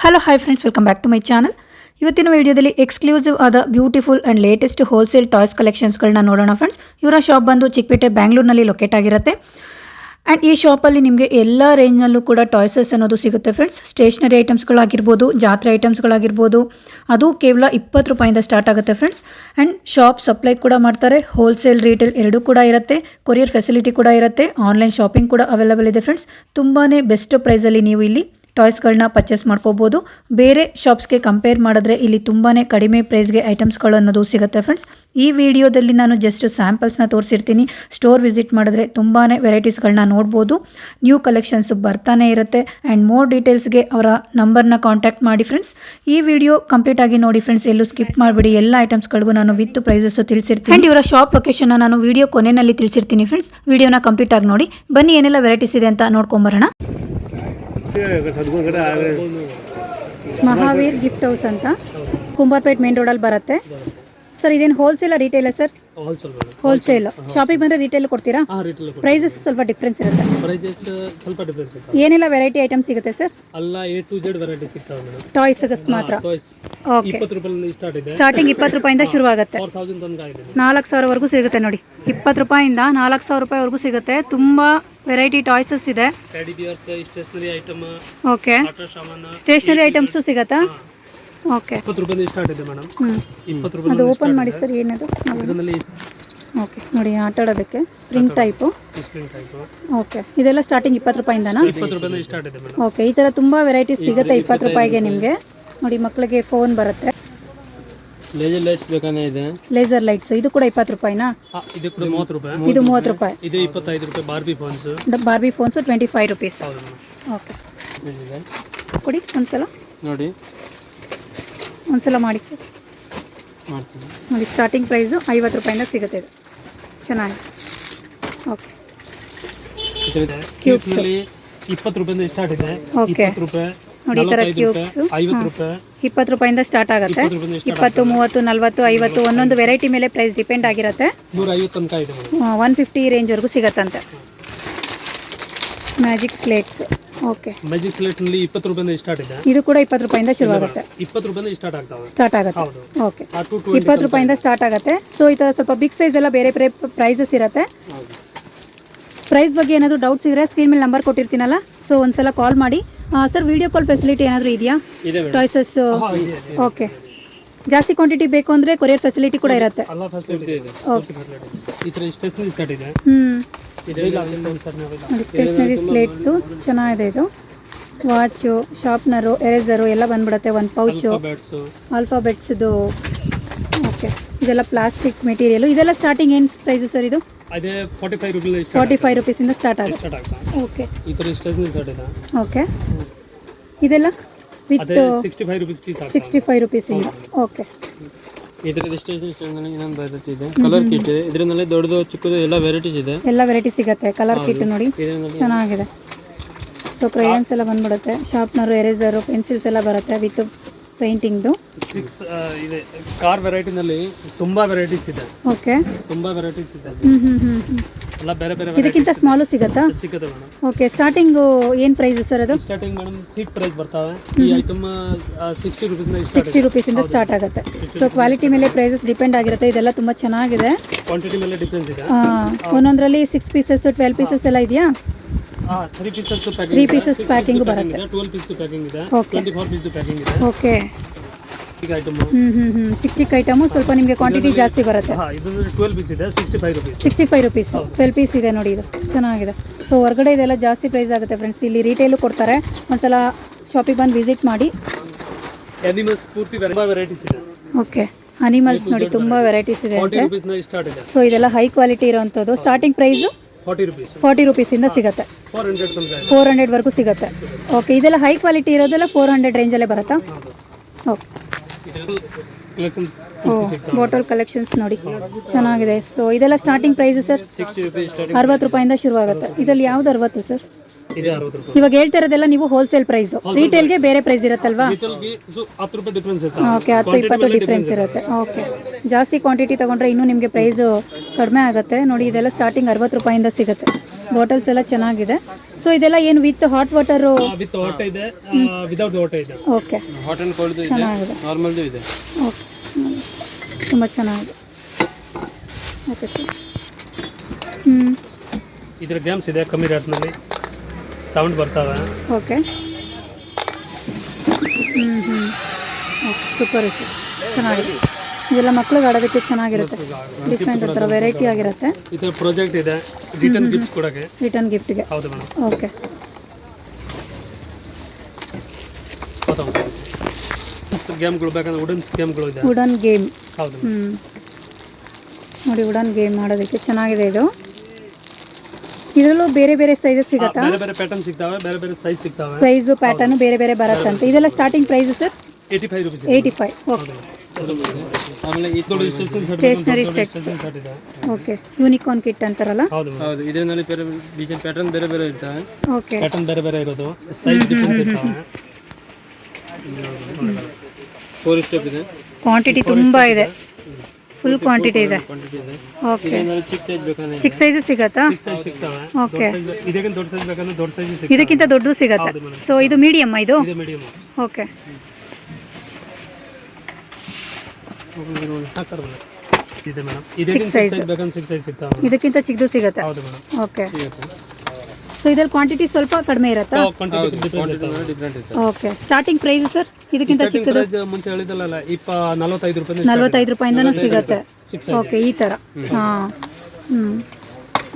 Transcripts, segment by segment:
Hello hi friends welcome back to my channel ಇವತ್ತಿನ ವಿಡಿಯೋದಲ್ಲಿ exclusive ಆದ beautiful and latest wholesale toys ಕಲೆಕ್ಷನ್ಸ್ಗಳನ್ನ ನೋಡೋಣ friends ಇವರ ಶಾಪ್ ಬಂದು ಚಿಕ್ಕಪೇಟೆ, ಬ್ಯಾಂಗ್ಳೂರಿನಲ್ಲಿ ಲೊಕೇಟ್ ಆಗಿರುತ್ತೆ. ಆ್ಯಂಡ್ ಈ ಶಾಪಲ್ಲಿ ನಿಮಗೆ ಎಲ್ಲ ರೇಂಜ್ನಲ್ಲೂ ಕೂಡ ಟಾಯ್ಸಸ್ ಅನ್ನೋದು ಸಿಗುತ್ತೆ ಫ್ರೆಂಡ್ಸ್ ಸ್ಟೇಷ್ನರಿ ಐಟಮ್ಸ್ಗಳಾಗಿರ್ಬೋದು ಜಾತ್ರೆ ಐಟಮ್ಸ್ಗಳಾಗಿರ್ಬೋದು ಅದು ಕೇವಲ ಇಪ್ಪತ್ತು ರೂಪಾಯಿಂದ ಸ್ಟಾರ್ಟ್ ಆಗುತ್ತೆ ಫ್ರೆಂಡ್ಸ್ ಆ್ಯಂಡ್ ಶಾಪ್ ಸಪ್ಲೈ ಕೂಡ ಮಾಡ್ತಾರೆ ಹೋಲ್ಸೇಲ್ ರೀಟೇಲ್ ಎರಡೂ ಕೂಡ ಇರುತ್ತೆ ಕೊರಿಯರ್ ಫೆಸಿಲಿಟಿ ಕೂಡ ಇರುತ್ತೆ ಆನ್ಲೈನ್ ಶಾಪಿಂಗ್ ಕೂಡ ಅವೈಲೇಬಲ್ ಇದೆ ಫ್ರೆಂಡ್ಸ್ ತುಂಬಾ ಬೆಸ್ಟ್ ಪ್ರೈಸಲ್ಲಿ ನೀವು ಇಲ್ಲಿ ಟಾಯ್ಸ್ಗಳನ್ನ ಪರ್ಚೇಸ್ ಮಾಡ್ಕೋಬೋದು. ಬೇರೆ ಶಾಪ್ಸ್ಗೆ ಕಂಪೇರ್ ಮಾಡಿದ್ರೆ ಇಲ್ಲಿ ತುಂಬಾ ಕಡಿಮೆ ಪ್ರೈಸ್ಗೆ ಐಟಮ್ಸ್ಗಳು ಅನ್ನೋದು ಸಿಗುತ್ತೆ ಫ್ರೆಂಡ್ಸ್. ಈ ವಿಡಿಯೋದಲ್ಲಿ ನಾನು ಜಸ್ಟ್ ಸ್ಯಾಂಪಲ್ಸ್ನ ತೋರಿಸಿರ್ತೀನಿ. ಸ್ಟೋರ್ ವಿಸಿಟ್ ಮಾಡಿದ್ರೆ ತುಂಬಾ ವೆರೈಟೀಸ್ಗಳನ್ನ ನೋಡ್ಬೋದು. ನ್ಯೂ ಕಲೆಕ್ಷನ್ಸ್ ಬರ್ತಾನೆ ಇರುತ್ತೆ. ಆ್ಯಂಡ್ ಮೋರ್ ಡೀಟೇಲ್ಸ್ಗೆ ಅವರ ನಂಬರ್ನ ಕಾಂಟ್ಯಾಕ್ಟ್ ಮಾಡಿ ಫ್ರೆಂಡ್ಸ್. ಈ ವಿಡಿಯೋ ಕಂಪ್ಲೀಟ್ ಆಗಿ ನೋಡಿ ಫ್ರೆಂಡ್ಸ್, ಎಲ್ಲೂ ಸ್ಕಿಪ್ ಮಾಡಿಬಿಡಿ. ಎಲ್ಲ ಐಟಮ್ಸ್ಗಳಿಗೂ ನಾನು ವಿತ್ ಪ್ರೈಸಸ್ ತಿಳಿಸಿರ್ತೀನಿ. ಆ್ಯಂಡ್ ಇವರ ಶಾಪ್ ಲೊಕೇಶನ್ ನಾನು ವಿಡಿಯೋ ಕೊನೆಯಲ್ಲಿ ತಿಳಿಸಿರ್ತೀನಿ ಫ್ರೆಂಡ್ಸ್. ವಿಡಿಯೋನ ಕಂಪ್ಲೀಟ್ ಆಗಿ ನೋಡಿ. ಬನ್ನಿ ಏನೆಲ್ಲ ವೆರೈಟೀಸ್ ಇದೆ ಅಂತ ನೋಡ್ಕೊಂಬರೋಣ. ಮಹಾವೀರ್ ಗಿಫ್ಟ್ ಹೌಸ್ ಅಂತ. ಕುಂಬಾರ್ಪೇಟ್ ಮೇನ್ ರೋಡಲ್ಲಿ ಬರುತ್ತೆ. ಸರ್ ಇದೇನು ಹೋಲ್ಸೇಲ್ ರೀಟೇಲ್ ಸರ್ ಹೋಲ್ಸೇಲ್ ಶಾಪಿಗೆ ಬಂದರೆ ರಿಟೇಲ್ ಕೊಡ್ತೀರಾ? ಹಾಂ ರಿಟೇಲ್ ಪ್ರೈಸಸ್ ಸ್ವಲ್ಪ ಡಿಫ್ರೆನ್ಸ್ ಇರುತ್ತೆ. ಪ್ರೈಸಸ್ ಸ್ವಲ್ಪ ಡಿಫ್ರೆನ್ಸ್ ಏನೆಲ್ಲ ವೆರೈಟಿ ಐಟಮ್ ಸಿಗುತ್ತೆ ಸರ್ ಅಲ್ಲ ಎ ಟು ಜೆಡ್ ವೆರೈಟಿ ಸಿಗ್ತಾವೆ ಮೇಡಮ್. ಟಾಯ್ಸ್ ಮಾತ್ರ. ಓಕೆ ಇಪ್ಪತ್ತು ರೂಪಾಯಿ ಸ್ಟಾರ್ಟ್ ಇದೆ. ಸ್ಟಾರ್ಟಿಂಗ್ ಇಪ್ಪತ್ತು ರೂಪಾಯಿಂದ ಶುರುವಾಗುತ್ತೆ. ಆಗುತ್ತೆ ನಾಲ್ಕು ಸಾವಿರವರೆಗೂ ಸಿಗುತ್ತೆ ನೋಡಿ. ಇಪ್ಪತ್ತು ರೂಪಾಯಿಂದ ನಾಲ್ಕು ಸಾವಿರ ರೂಪಾಯಿವರೆಗೂ ಸಿಗುತ್ತೆ. ತುಂಬ ವೆರೈಟಿ ಟಾಯ್ಸಸ್ ಇದೆ. Stationery item okay stationery items ಸಿಗುತ್ತಾ? ಓಕೆ. ಇಪ್ಪತ್ತು ರೂಪಾಯಿಂದ ಸ್ಟಾರ್ಟ್ ಇದೆ ಮೇಡಮ್ ಹ್ಞೂ ರೂಪಾಯಿ ಅದು ಓಪನ್ ಮಾಡಿ ಸರ್ ಏನದು? ಇದರಲ್ಲಿ ಓಕೆ ನೋಡಿ ಆಟ ಆಡೋದಕ್ಕೆ. Spring type spring type okay ಇದೆಲ್ಲ ಸ್ಟಾರ್ಟಿಂಗ್ ಇಪ್ಪತ್ತು ರೂಪಾಯಿಂದನಾ? ಇಪ್ಪತ್ತು ರೂಪಾಯಿಂದ ಸ್ಟಾರ್ಟ್ ಇದೆ ಮೇಡಮ್ ಓಕೆ ಈ ಥರ ತುಂಬ ವೆರೈಟೀಸ್ ಸಿಗುತ್ತೆ ಇಪ್ಪತ್ತು ರೂಪಾಯಿಗೆ ನಿಮಗೆ. ನೋಡಿ ಮಕ್ಕಳಿಗೆ ಫೋನ್ ಬರುತ್ತೆ. ಲೇಸರ್ ಲೈಟ್ಸ್ ಬೇಕಾನೇ ಇದೆ? ಲೇಸರ್ ಲೈಟ್ಸ್ ಇದು ಕೂಡ ಇಪ್ಪತ್ತು ರೂಪಾಯಿನಾ? ಆ, ಇದು ಕೂಡ ಮೂವತ್ತು ರೂಪಾಯಿ. ಇದು ಮೂವತ್ತು ರೂಪಾಯಿ. ಇದು ಇಪ್ಪತ್ತೈದು ರೂಪಾಯಿ Barbie phones Barbie phones twenty five rupees okay. ಕೊಡಿ ಒಂದ್ಸಲ. ನೋಡಿ. ಒಂದ್ಸಲ ಮಾಡಿ ಸರ್. ನೋಡಿ ಸ್ಟಾರ್ಟಿಂಗ್ ಪ್ರೈಸು ಐವತ್ತು ರೂಪಾಯಿಂದ ಸಿಗುತ್ತೆ ಇದು. ಚೆನ್ನಾಗಿ. ಓಕೆ ಕ್ಯೂಬ್ಸ್ ಇಪ್ಪತ್ತು ರೂಪಾಯಿಂದ ಸ್ಟಾರ್ಟ್ ಇದೆ. ರೂಪಾಯಿ ನೋಡಿ ಈ ಥರ ಕ್ಯೂಬ್ಸ್ ಇಪ್ಪತ್ತು ರೂಪಾಯಿಂದ ಸ್ಟಾರ್ಟ್ ಆಗುತ್ತೆ. ಇಪ್ಪತ್ತು ಮೂವತ್ತು ನಲ್ವತ್ತು ಐವತ್ತು ಒಂದೊಂದು ವೆರೈಟಿ ಮೇಲೆ ಪ್ರೈಸ್ ಡಿಪೆಂಡ್ ಆಗಿರುತ್ತೆ. ಒನ್ ಫಿಫ್ಟಿ ರೇಂಜ್ವರೆಗೂ ಸಿಗತ್ತಂತೆ. ಮ್ಯಾಜಿಕ್ ಸ್ಲೇಟ್ಸ್ ಓಕೆ ಮ್ಯಾಜಿಕ್ ಸ್ಲೇಟ್ನಲ್ಲಿ ಇಪ್ಪತ್ತು ರೂಪಾಯಿಂದ ಸ್ಟಾರ್ಟ್ ಇದೆ. ಇದು ಕೂಡ ಇಪ್ಪತ್ತು ರೂಪಾಯಿಂದ ಶುರುವಾಗುತ್ತೆ ಇಪ್ಪತ್ತು ರೂಪಾಯಿಂದ ಸ್ಟಾರ್ಟ್ ಆಗ್ತಾವೆ. ಸ್ಟಾರ್ಟ್ ಆಗುತ್ತೆ. ಹೌದು. ಓಕೆ ಆ ಟು ಟು ಇಪ್ಪತ್ತು ರೂಪಾಯಿಂದ ಸ್ಟಾರ್ಟ್ ಆಗುತ್ತೆ. ಸೊ ಈ ಥರ ಸ್ವಲ್ಪ ಬಿಗ್ ಸೈಜ್ ಎಲ್ಲ ಬೇರೆ ಬೇರೆ ಪ್ರೈಸಸ್ ಇರುತ್ತೆ. ಪ್ರೈಸ್ ಬಗ್ಗೆ ಏನಾದರೂ ಡೌಟ್ಸ್ ಇದ್ರೆ ಸ್ಕ್ರೀನ್ ಮೇಲೆ ನಂಬರ್ ಕೊಟ್ಟಿರ್ತೀನಲ್ಲ? ಸೊ ಒಂದ್ಸಲ ಕಾಲ್ ಮಾಡಿ. ಸರ್ ವಿಡಿಯೋ ಕಾಲ್ ಫೆಸಿಲಿಟಿ ಏನಾದರೂ ಇದೆಯಾ? ಇದೆ. ಓಕೆ ಜಾಸ್ತಿ ಕ್ವಾಂಟಿಟಿ ಬೇಕು ಅಂದರೆ ಕೊರಿಯರ್ ಫೆಸಿಲಿಟಿ ಕೂಡ ಇರುತ್ತೆ. ಓಕೆ ಈ ಥರ ಸ್ಟೇಷನರಿ ಸೆಟ್ ಇದೆ. ಹ್ಞೂ ಸ್ಟೇಷ್ನರಿ ಸ್ಲೇಟ್ಸು ಚೆನ್ನಾಗಿದೆ ಇದು. ವಾಚು ಶಾರ್ಪ್ನರು ಎರೇಸರು ಎಲ್ಲ ಬಂದ್ಬಿಡುತ್ತೆ ಒಂದು ಪೌಚು ಆಲ್ಫಾಬೆಟ್ಸ್ದು ಓಕೆ ಇದೆಲ್ಲ ಪ್ಲಾಸ್ಟಿಕ್ ಮೆಟೀರಿಯಲು ಇದೆಲ್ಲ ಸ್ಟಾರ್ಟಿಂಗ್ ಏನು ಪ್ರೈಸು ಸರ್ ಇದು? ಅದೇ forty five rupees forty five ರುಪೀಸಿಂದ start ಆಗುತ್ತೆ. ಓಕೆ ಈ ಥರ ಸ್ಟೇಷನರಿ ಸೆಟ್ ಇದೆ. ಓಕೆ ಇದೆಲ್ಲ? With sixty five rupees sixty five ರುಪೀಸಿಂದ okay stationery ಸೆಟ್ನಲ್ಲಿ ಇನ್ನೊಂದು ವೆರೈಟಿ ಇದೆ. ಕಲರ್ ಕಿಟ್ ಇದೆ. ಇದರಿಂದಲೇ ದೊಡ್ಡದು ಚಿಕ್ಕದು ಎಲ್ಲ ವೆರೈಟೀಸ್ ಇದೆ. ಎಲ್ಲ ವೆರೈಟಿ ಸಿಗುತ್ತೆ. ಕಲರ್ ಕಿಟ್ ನೋಡಿ. ಚೆನ್ನಾಗಿದೆ. ಸೊ ಕ್ರಯನ್ಸ್ ಎಲ್ಲ ಬಂದ್ಬಿಡುತ್ತೆ. ಶಾರ್ಪ್ನರು ಎರೇಸರು ಪೆನ್ಸಿಲ್ಸ್ ಎಲ್ಲ ಬರುತ್ತೆ. ವಿತ್ ಪೇಂಟಿಂಗ್ದು? ಸಿಕ್ಸ್ ಇದೆ. ಕಾರ್ ವೆರೈಟಿನಲ್ಲಿ ತುಂಬಾ ವೆರೈಟೀಸ್ ಇದೆ. ಓಕೆ. ತುಂಬಾ ವೆರೈಟೀಸ್ ಇದೆ. ಹ್ಞೂ ಹ್ಞೂ ಹ್ಞೂ ಎಲ್ಲ ಬೇರೆ ಬೇರೆ ಇದಕ್ಕಿಂತ ಸ್ಮಾಲು ಸಿಗುತ್ತಾ? ಸಿಗುತ್ತೆ ಮೇಡಮ್ ಓಕೆ ಸ್ಟಾರ್ಟಿಂಗು ಏನು ಪ್ರೈಸು ಸರ್ ಅದು? ಸ್ಟಾರ್ಟಿಂಗ್ ಮೇಡಮ್ ಸೀಟ್ ಪ್ರೈಸ್ ಬರ್ತಾವೆ. ಈ ಐಟಮ್ ಸಿಕ್ಸ್ಟಿ ರುಪೀಸ್ ಸಿಕ್ಸ್ಟಿ ರುಪೀಸಿಂದ ಸ್ಟಾರ್ಟ್ ಆಗುತ್ತೆ. ಸೊ ಕ್ವಾಲಿಟಿ ಮೇಲೆ ಪ್ರೈಸಸ್ ಡಿಪೆಂಡ್ ಆಗಿರುತ್ತೆ. ಇದೆಲ್ಲ ತುಂಬ ಚೆನ್ನಾಗಿದೆ. ಕ್ವಾಂಟಿಟಿ ಮೇಲೆ ಡಿಫ್ರೆನ್ಸ್ ಇದೆ. ಆ, ಒಂದೊಂದರಲ್ಲಿ ಸಿಕ್ಸ್ ಪೀಸಸ್ ಟ್ವೆಲ್ ಪೀಸಸ್ ಎಲ್ಲ ಇದೆಯಾ? Three pieces three packing pieces packing ಬರುತ್ತೆ. ಟ್ವೆಲ್ ಪೀಸ್ ಪ್ಯಾಕಿಂಗ್ ಇದೆ. ಟ್ವೆಂಟಿ ಫೋರ್ ಪೀಸ್ ಪ್ಯಾಕಿಂಗ್ ಇದೆ. ಓಕೆ ಚಿಕ್ಕ ಚಿಕ್ಕ ಐಟಮು ಸ್ವಲ್ಪ ನಿಮಗೆ ಕ್ವಾಂಟಿಟಿ ಜಾಸ್ತಿ ಬರುತ್ತೆ. Sixty five rupees twelve piece ಇದೆ ನೋಡಿ ಇದು. ಚೆನ್ನಾಗಿದೆ. ಸೊ ಹೊರಗಡೆ ಇದೆಲ್ಲ ಜಾಸ್ತಿ ಪ್ರೈಸ್ ಆಗುತ್ತೆ ಫ್ರೆಂಡ್ಸ್ ಇಲ್ಲಿ ರಿಟೇಲು ಕೊಡ್ತಾರೆ. ಒಂದ್ಸಲ ಶಾಪಿಗೆ ಬಂದು ವಿಸಿಟ್ ಮಾಡಿ. ಓಕೆ ಅನಿಮಲ್ಸ್ ನೋಡಿ ತುಂಬ ವೆರೈಟೀಸ್ ಇದೆ ಸೊ ಇದೆಲ್ಲ high quality ಇರೋವಂಥದ್ದು starting price forty rupees forty ರುಪೀಸಿಂದ ಸಿಗುತ್ತೆ. ಫೋರ್ ಹಂಡ್ರೆಡ್ವರೆಗೂ ಸಿಗುತ್ತೆ. ಓಕೆ ಇದೆಲ್ಲ ಹೈ ಕ್ವಾಲಿಟಿ ಇರೋದೆಲ್ಲ ಫೋರ್ ಹಂಡ್ರೆಡ್ ರೇಂಜಲ್ಲೇ ಬರುತ್ತಾ? ಓಕೆ ಬಾಟಲ್ ಕಲೆಕ್ಷನ್ಸ್ ನೋಡಿ. ಚೆನ್ನಾಗಿದೆ. ಸೊ ಇದೆಲ್ಲ ಸ್ಟಾರ್ಟಿಂಗ್ ಪ್ರೈಸು ಸರ್ ಅರವತ್ತು ರೂಪಾಯಿಂದ ಶುರುವಾಗುತ್ತೆ. ಇದರಲ್ಲಿ ಯಾವ್ದು ಅರವತ್ತು ಸರ್ ಇವಾಗ ಹೇಳ್ತಾ ಇರೋದೆಲ್ಲ ನೀವು ಹೋಲ್ಸೇಲ್ ಪ್ರೈಸ್ ರೀಟೇಲ್ಗೆ ಬೇರೆ ಪ್ರೈಸ್ ಇರುತ್ತಲ್ವಾ? ಓಕೆ ಹತ್ತು ಇಪ್ಪತ್ತು ಡಿಫ್ರೆನ್ಸ್ ಇರುತ್ತೆ. ಓಕೆ ಜಾಸ್ತಿ ಕ್ವಾಂಟಿಟಿ ತಗೊಂಡ್ರೆ ಇನ್ನೂ ನಿಮಗೆ ಪ್ರೈಸು ಕಡಿಮೆ ಆಗುತ್ತೆ. ನೋಡಿ ಇದೆಲ್ಲ ಸ್ಟಾರ್ಟಿಂಗ್ ಅರವತ್ತು ರೂಪಾಯಿಂದ ಸಿಗುತ್ತೆ. ಬಾಟಲ್ಸ್ ಎಲ್ಲ ಚೆನ್ನಾಗಿದೆ. ಸೊ ಇದೆಲ್ಲ ಏನು ವಿತ್ ಹಾಟ್ ವಾಟರ್ ವಿತ್ ಓಟ ಇದೆ. ವಿದೌಟ್ ಓಟ ಇದೆ. ಓಕೆ ಹಾಟ್ ಅಂಡ್ ಕೋಲ್ಡ್ ಇದೆ. ಚೆನ್ನಾಗಿದೆ. ನಾರ್ಮಲ್ದು ಇದೆ. ಓಕೆ ತುಂಬ ಚೆನ್ನಾಗಿದೆ. ಓಕೆ ಸರ್ ಹ್ಞೂ ಇದ್ರ ಗ್ರಾಮ್ಸ್ ಇದೆ ಕಮ್ಮಿ ರೇಟ್ನಲ್ಲಿ ಸೌಂಡ್ ಬರ್ತಾವೆ. ಓಕೆ ಹ್ಞೂ ಹ್ಞೂ ಓಕೆ ಸೂಪರ್ ಸರ್ ಚೆನ್ನಾಗಿದೆ. ಇದೆಲ್ಲ ಮಕ್ಕಳಿಗೆ ಆಡೋದಕ್ಕೆ ಚೆನ್ನಾಗಿರುತ್ತೆ. ಡಿಫ್ರೆಂಟ್ ಥರ ವೆರೈಟಿ ಆಗಿರುತ್ತೆ. ಪ್ರಾಜೆಕ್ಟ್ ಇದೆ. ರಿಟರ್ನ್ ಗಿಫ್ಟ್ ಕೊಡಕ್ಕೆ. ರಿಟರ್ನ್ ಗಿಫ್ಟ್ಗೆ ಹೌದು ಮೇಡಮ್. ಓಕೆ ಗೇಮ್ಗಳು ಬೇಕಂದ್ರೆ ವುಡನ್ ಗೇಮ್ಗಳು ಇದೆ. ವುಡನ್ ಗೇಮ್ ಹೌದು ಹ್ಞೂ ನೋಡಿ ವುಡನ್ ಗೇಮ್ ಮಾಡೋದಕ್ಕೆ ಚೆನ್ನಾಗಿದೆ ಇದು. ಇದರಲ್ಲೂ ಬೇರೆ ಬೇರೆ ಸೈಜಸ್ ಸಿಗುತ್ತಾ? ಬೇರೆ ಬೇರೆ ಪ್ಯಾಟರ್ನ್ ಸಿಗ್ತಾವೆ ಬೇರೆ ಬೇರೆ ಸೈಜ್ ಸಿಗ್ತಾವೆ. ಸೈಜು ಪ್ಯಾಟರ್ನು ಬೇರೆ ಬೇರೆ ಬರುತ್ತಂತೆ. ಇದೆಲ್ಲ starting price sir? Eighty five rupees eighty five okay ಆಮೇಲೆ ಈ ನೋಡಿ ಸ್ಟೇಷನ್ ಸ್ಟೇಷನರಿ ಸೆಟ್ಸ್ ಇದೆ ಓಕೆ ಯೂನಿಕಾರ್ನ್ ಕಿಟ್ ಅಂತಾರಲ್ಲ? ಹೌದು ಹೌದು. ಇದರಲ್ಲಿ ಬೇರೆ ಡಿಸೈನ್ ಪ್ಯಾಟರ್ನ್ ಬೇರೆ ಬೇರೆ ಇರ್ತವೆ. ಓಕೆ ಪ್ಯಾಟರ್ನ್ ಬೇರೆ ಬೇರೆ ಇರೋದು. ಸೈಜ್ ಡಿಫರೆನ್ಸ್ ಇರ್ತವೆ. ಫೋರ್ ಸ್ಟೆಪ್ ಇದೆ. ಕ್ವಾಂಟಿಟಿ ತುಂಬಾ ಇದೆ. ಫುಲ್ ಕ್ವಾಂಟಿಟಿ ಇದೆ. ಓಕೆ ಚಿಕ್ಕ ಸೈಜ್ ಸಿಗತ್ತಾ? ಓಕೆ ಇದಕ್ಕಿಂತ ದೊಡ್ಡ ಸೈಜ್ ಬೇಕಂದ್ರೆ ದೊಡ್ಡ ಸೈಜ್ ಸಿಗ್ತದೆ ಇದಕ್ಕಿಂತ ದೊಡ್ಡದು ಸಿಗತ್ತೆ? ಸೊ ಇದು ಮೀಡಿಯಮ್ ಇದು? ಇದೆ ಓಕೆ ಹಾಕ್ತಾರೆ ಮೇಡಮ್ ಇದೆ ಮೇಡಮ್. ಸೈಜ್ ಬೇಕಂದ್ರೆ ಸಿಕ್ಸ್ ಸೈಜ್ ಸಿಗ್ತಾವೆ ಇದಕ್ಕಿಂತ ಚಿಕ್ಕದು ಸಿಗತ್ತೆ? ಹೌದು ಮೇಡಮ್. ಓಕೆ ಸಿಗುತ್ತೆ. ಸೊ ಇದ್ರಲ್ಲಿ ಕ್ವಾಂಟಿಟಿ ಸ್ವಲ್ಪ ಕಡಿಮೆ ಇರುತ್ತಾ? ಕ್ವಾಂಟಿಟಿ ಡಿಫ್ರೆನ್ಸ್ ಇರ್ತಾವೆ. ಡಿಫ್ರೆಂಟ್ ಇರ್ತವೆ. ಓಕೆ ಸ್ಟಾರ್ಟಿಂಗ್ ಪ್ರೈಸ್ ಸರ್ ಇದಕ್ಕಿಂತ ಚಿಕ್ಕದು ಪ್ರೈಸ್ ಮುಂಚೆ ಹೇಳಿದಲ್ಲ ಇಪ್ಪ ನಲವತ್ತೈದು ರೂಪಾಯಿ ನಲ್ವತ್ತೈದು ರೂಪಾಯಿಂದನೂ ಸಿಗತ್ತೆ. ಓಕೆ ಈ ಥರ ಹಾಂ. ಹ್ಞೂ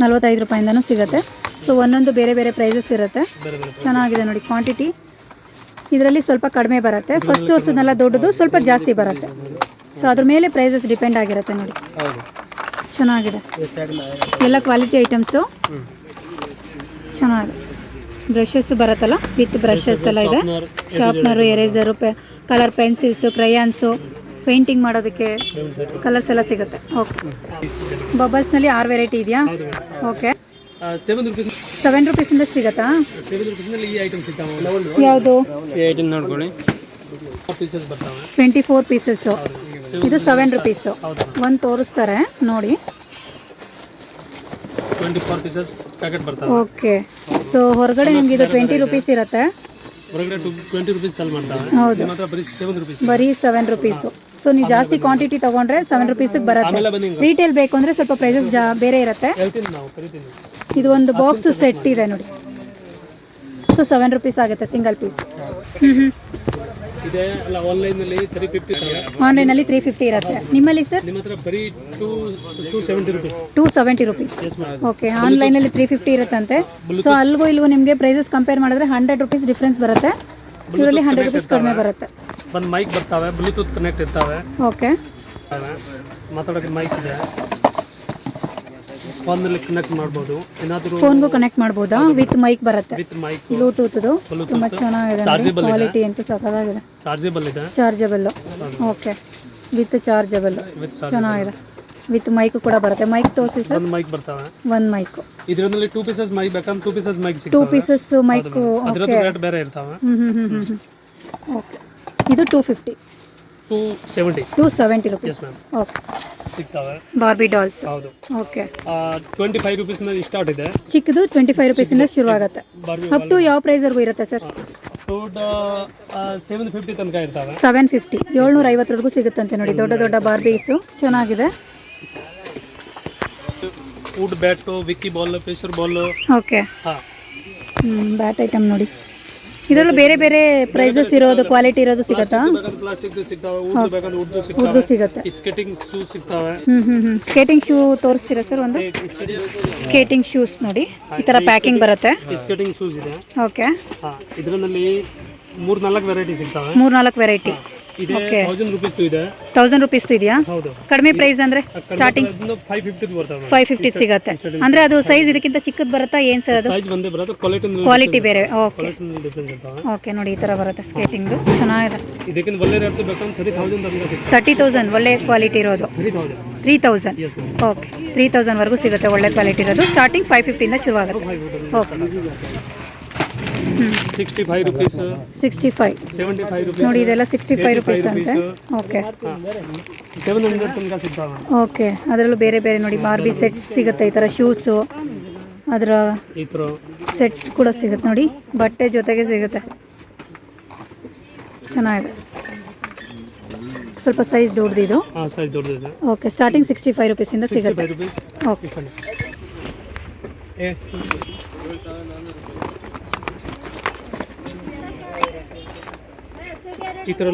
ನಲ್ವತ್ತೈದು ರೂಪಾಯಿಂದನೂ ಸಿಗುತ್ತೆ. ಸೊ ಒಂದೊಂದು ಬೇರೆ ಬೇರೆ ಪ್ರೈಸಸ್ ಇರುತ್ತೆ. ಬೇರೆ ಬೇರೆ ಚೆನ್ನಾಗಿದೆ ನೋಡಿ ಕ್ವಾಂಟಿಟಿ ಇದರಲ್ಲಿ ಸ್ವಲ್ಪ ಕಡಿಮೆ ಬರುತ್ತೆ. ಫಸ್ಟ್ ವರ್ಷದನ್ನೆಲ್ಲ ದೊಡ್ಡದು ಸ್ವಲ್ಪ ಜಾಸ್ತಿ ಬರುತ್ತೆ. ಸೊ ಅದ್ರ ಮೇಲೆ ಪ್ರೈಸಸ್ ಡಿಪೆಂಡ್ ಆಗಿರುತ್ತೆ ನೋಡಿ. ಹೌದು. ಚೆನ್ನಾಗಿದೆ. ಎಲ್ಲ ಕ್ವಾಲಿಟಿ ಐಟಮ್ಸು ಚೆನ್ನಾಗಿದೆ. ಬ್ರಷಸ್ ಬರುತ್ತಲ್ಲ? ವಿತ್ ಬ್ರಷಸ್ ಎಲ್ಲ ಇದೆ. ಶಾರ್ಪ್ನರು ಎರೇಸರು ಪೆ ಕಲರ್ ಪೆನ್ಸಿಲ್ಸು ಕ್ರಯಾನ್ಸು ಪೇಂಟಿಂಗ್ ಮಾಡೋದಕ್ಕೆ ಕಲರ್ಸ್ ಎಲ್ಲ ಸಿಗುತ್ತೆ. ಓಕೆ ಬಬಲ್ಸ್ನಲ್ಲಿ ಆರು ವೆರೈಟಿ ಇದೆಯಾ? ಓಕೆ ಸೆವೆನ್ ರುಪೀಸ್ ಸೆವೆನ್ ರುಪೀಸಿಂದ ಸಿಗತ್ತಾ? ಯಾವುದು? ನೋಡ್ಕೊಳ್ಳಿ. ಟ್ವೆಂಟಿ ಫೋರ್ ಪೀಸಸ್ಸು ಇದು ಸೆವೆನ್ ರುಪೀಸು ಒಂದು ತೋರಿಸ್ತಾರೆ ನೋಡಿ. ಟ್ವೆಂಟಿ ಫೋರ್ ಪೀಸಸ್ ಪ್ಯಾಕೆಟ್ ಬರ್ತಾವೆ. ಓಕೆ. ಸೊ ಹೊರಗಡೆ ನಿಮ್ಗೆ ಇದು ಟ್ವೆಂಟಿ ರುಪೀಸ್ ಇರುತ್ತೆ. ಹೊರಗಡೆ ಟು ಟ್ವೆಂಟಿ ರುಪೀಸ್ ಸೆಲ್ ಮಾಡ್ತಾವೆ ಹೌದು. ಬರೀ ಸೆವೆನ್ ರುಪೀಸ್ ಬರೀ ಸೆವೆನ್ ರುಪೀಸು ಸೊ ನೀವು ಜಾಸ್ತಿ ಕ್ವಾಂಟಿಟಿ ತಗೊಂಡ್ರೆ ಸೆವೆನ್ ರುಪೀಸಿಗೆ ಬರುತ್ತೆ. ರೀಟೇಲ್ ಬೇಕು ಅಂದರೆ ಸ್ವಲ್ಪ ಪ್ರೈಸಸ್ ಜಾ ಬೇರೆ ಇರುತ್ತೆ. ಇದು ಒಂದು ಬಾಕ್ಸ್ ಸೆಟ್ ಇದೆ ನೋಡಿ. ಸೊ ಸೆವೆನ್ ರುಪೀಸ್ ಆಗುತ್ತೆ ಸಿಂಗಲ್ ಪೀಸ್ ಹ್ಞೂ ಹ್ಞೂ ಇದೆ. ಅಲ್ಲ ಆನ್ಲೈನಲ್ಲಿ ತ್ರೀ ಫಿಫ್ಟಿ ಆನ್ಲೈನಲ್ಲಿ ತ್ರೀ ಫಿಫ್ಟಿ ಇರುತ್ತೆ. ನಿಮ್ಮಲ್ಲಿ ಸರ್ ನಿಮ್ಮ ಹತ್ರ ಬರೀ two two seventy rupees two seventy rupees yes madam okay ಆನ್ಲೈನಲ್ಲಿ ತ್ರೀ ಫಿಫ್ಟಿ ಇರುತ್ತಂತೆ. ಸೊ ಅಲ್ಲಿಗೂ ಇಲ್ಲಿಗೂ ನಿಮಗೆ ಪ್ರೈಸಸ್ ಕಂಪೇರ್ ಮಾಡಿದ್ರೆ ಹಂಡ್ರೆಡ್ ರುಪೀಸ್ ಡಿಫ್ರೆನ್ಸ್ ಬರುತ್ತೆ. ಇದರಲ್ಲಿ ಹಂಡ್ರೆಡ್ ರುಪೀಸ್ ಕಡಿಮೆ ಬರುತ್ತೆ. ಒಂದು ಮೈಕ್ ಬರ್ತಾವೆ ಬ್ಲೂಟೂತ್ ಕನೆಕ್ಟ್ ಇರ್ತಾವೆ. ಓಕೆ ಮಾತಾಡೋಕ್ಕೆ ಮೈಕ್ ಇದೆ. ಫೋನಲ್ಲಿ ಕನೆಕ್ಟ್ ಮಾಡ್ಬೋದು. ಏನಾದರೂ ಫೋನ್ಗೂ ಕನೆಕ್ಟ್ ಮಾಡ್ಬೋದಾ? ವಿತ್ ಮೈಕ್ ಬರುತ್ತೆ. ವಿತ್ ಮೈಕ್ ಬ್ಲೂಟೂತ್ದು ತುಂಬಾ ಚೆನ್ನಾಗಿದೆ Chargeable ಇದೆ. ಕ್ವಾಲಿಟಿ ಅಂತೂ ಸಖತ್ತಾಗಿದೆ. ಚಾರ್ಜೇಬಲ್ ಇದೆ? Chargeable okay with chargeable with ಚೆನ್ನಾಗಿದೆ. ವಿತ್ ಮೈಕ್ ಕೂಡ ಬರುತ್ತೆ. ಮೈಕ್ ತೋರಿಸಿ ಸರ್ ಒಂದು ಮೈಕ್ ಬರ್ತಾವೆ. ಒಂದು ಮೈಕ್ ಇದರಲ್ಲಿ ಟೂ ಪೀಸಸ್ ಮೈಕ್ ಬೇಕಂದ್ರೆ ಟೂ ಪೀಸಸ್ ಮೈಕ್ ಟೂ ಸಿಗ್ತಾವೆ ಪೀಸಸ್ ಮೈಕ್ ಅದರದ್ದು ರೇಟ್ ಬೇರೆ ಇರ್ತಾವೆ. ಹ್ಞೂ ಹ್ಞೂ ಹ್ಞೂ ಹ್ಞೂ ಓಕೆ ಇದು two fifty two seventy two seventy rupees okay ಸಿಗ್ತಾವೆ ಬಾರ್ಬಿ ಡಾಲ್ಸ್ ಹೌದು. ಓಕೆ ಟ್ವೆಂಟಿ ಫೈವ್ ರುಪೀಸ್ನಲ್ಲಿ ಸ್ಟಾರ್ಟ್ ಇದೆ. ಚಿಕ್ಕದು ಟ್ವೆಂಟಿ ಫೈವ್ ರುಪೀಸಿಂದ ಶುರು ಆಗುತ್ತೆ ಅಪ್ ಟು ಯಾವ ಪ್ರೈಸ್ವರೆಗೂ ಇರುತ್ತೆ ಸರ್? ಸೆವೆನ್ ಫಿಫ್ಟಿ ತನಕ ಇರ್ತಾವೆ. ಸೆವೆನ್ ಫಿಫ್ಟಿ ಏಳ್ನೂರ ಐವತ್ತರವರೆಗೂ ಸಿಗುತ್ತಂತೆ ನೋಡಿ. ದೊಡ್ಡ ದೊಡ್ಡ ಬಾರ್ಬೀಸು ಚೆನ್ನಾಗಿದೆ. ವುಡ್ ಬ್ಯಾಟು ವಿಕ್ಕಿ ಬಾಲ್ ಫಿಶರ್ ಬಾಲ್ ಓಕೆ ಹಾಂ. ಬ್ಯಾಟ್ ಐಟಮ್ ನೋಡಿ. ಇದರಲ್ಲೂ ಬೇರೆ ಬೇರೆ ಪ್ರೈಸಸ್ ಇರೋದು ಕ್ವಾಲಿಟಿ ಇರೋದು ಸಿಗುತ್ತಾ? ಪ್ಲಾಸ್ಟಿಕ್ ಸಿಗ್ತಾವೆ ಉದ್ದು ಬೇಕಂದ್ರೆ ಉದ್ದು ಸಿಗ್ತಾವೆ. ಸಿಗುತ್ತೆ. ಸ್ಕೇಟಿಂಗ್ ಶೂ ಸಿಗ್ತಾವೆ. ಹ್ಞೂ ಹ್ಞೂ ಹ್ಞೂ ಸ್ಕೇಟಿಂಗ್ ಶೂ ತೋರಿಸ್ತೀರಾ ಸರ್ ಒಂದು? ಸ್ಕೇಟಿಂಗ್ ಶೂಸ್ ನೋಡಿ. ಈ ತರ ಪ್ಯಾಕಿಂಗ್ ಬರುತ್ತೆ. ಸ್ಕೇಟಿಂಗ್ ಶೂಸ್ ಇದೆ. ಓಕೆ ಇದರಲ್ಲಿ ಮೂರ್ ನಾಲ್ಕು ವೆರೈಟಿ ಸಿಗ್ತಾವೆ. ಮೂರು ನಾಲ್ಕು ವೆರೈಟಿ ಇದೆ ತೌಸಂಡ್ ರುಪೀಸ್ ಇದೆ. ತೌಸಂಡ್ ರುಪೀಸ್ದು ಇದೆಯಾ? ಕಡಿಮೆ ಪ್ರೈಸ್ ಅಂದ್ರೆ ಸ್ಟಾರ್ಟಿಂಗ್ ಫೈವ್ ಫಿಫ್ಟಿ ಸಿಗುತ್ತೆ. ಅಂದ್ರೆ ಅದು ಸೈಜ್ ಇದಕ್ಕಿಂತ ಚಿಕ್ಕದು ಬರುತ್ತಾ? ಏನ್ ಸರ್ ಅದು? ಕ್ವಾಲಿಟಿ ಬೇರೆ. ಓಕೆ ಓಕೆ ನೋಡಿ ಈ ತರ ಬರುತ್ತೆ ಸ್ಕೇಟಿಂಗ್ ಚೆನ್ನಾಗಿದೆ. ತರ್ಟಿ ತೌಸಂಡ್ ಒಳ್ಳೆ ಕ್ವಾಲಿಟಿ ಇರೋದು. ತ್ರೀ ತೌಸಂಡ್ ತ್ರೀ ತೌಸಂಡ್ ವರ್ಗೂ ಓಕೆ ಸಿಗುತ್ತೆ ಒಳ್ಳೆ ಕ್ವಾಲಿಟಿ ಇರೋದು. ಸ್ಟಾರ್ಟಿಂಗ್ ಫೈವ್ ಫಿಫ್ಟಿಯಿಂದ ಶುರುವಾಗುತ್ತೆ. Okay sixty five rupees sixty five seventy five rupees ನೋಡಿ ಇದೆಲ್ಲ ಸಿಕ್ಸ್ಟಿ ಫೈವ್ ರುಪೀಸ್ ಅಂತೆ. ಓಕೆ ಸೆವೆನ್ ಹಂಡ್ರೆಡ್ ತನಕ ಸಿಗ್ತಾವೆ ಓಕೆ ಅದರಲ್ಲೂ ಬೇರೆ ಬೇರೆ ನೋಡಿ ಬಾರ್ಬಿ ಸೆಟ್ಸ್ ಸಿಗುತ್ತೆ ಈ ಥರ ಶೂಸು ಅದರ ಸೆಟ್ಸ್ ಕೂಡ ಸಿಗುತ್ತೆ ನೋಡಿ. ಬಟ್ಟೆ ಜೊತೆಗೆ ಸಿಗುತ್ತೆ. ಚೆನ್ನಾಗಿದೆ. ಸ್ವಲ್ಪ ಸೈಜ್ ದೊಡ್ಡದಿದು ಓಕೆ ಸ್ಟಾರ್ಟಿಂಗ್ ಸಿಕ್ಸ್ಟಿ ಫೈವ್ ರುಪೀಸಿಂದ ಸಿಗುತ್ತೆ. ಓಕೆ ಈ ತರ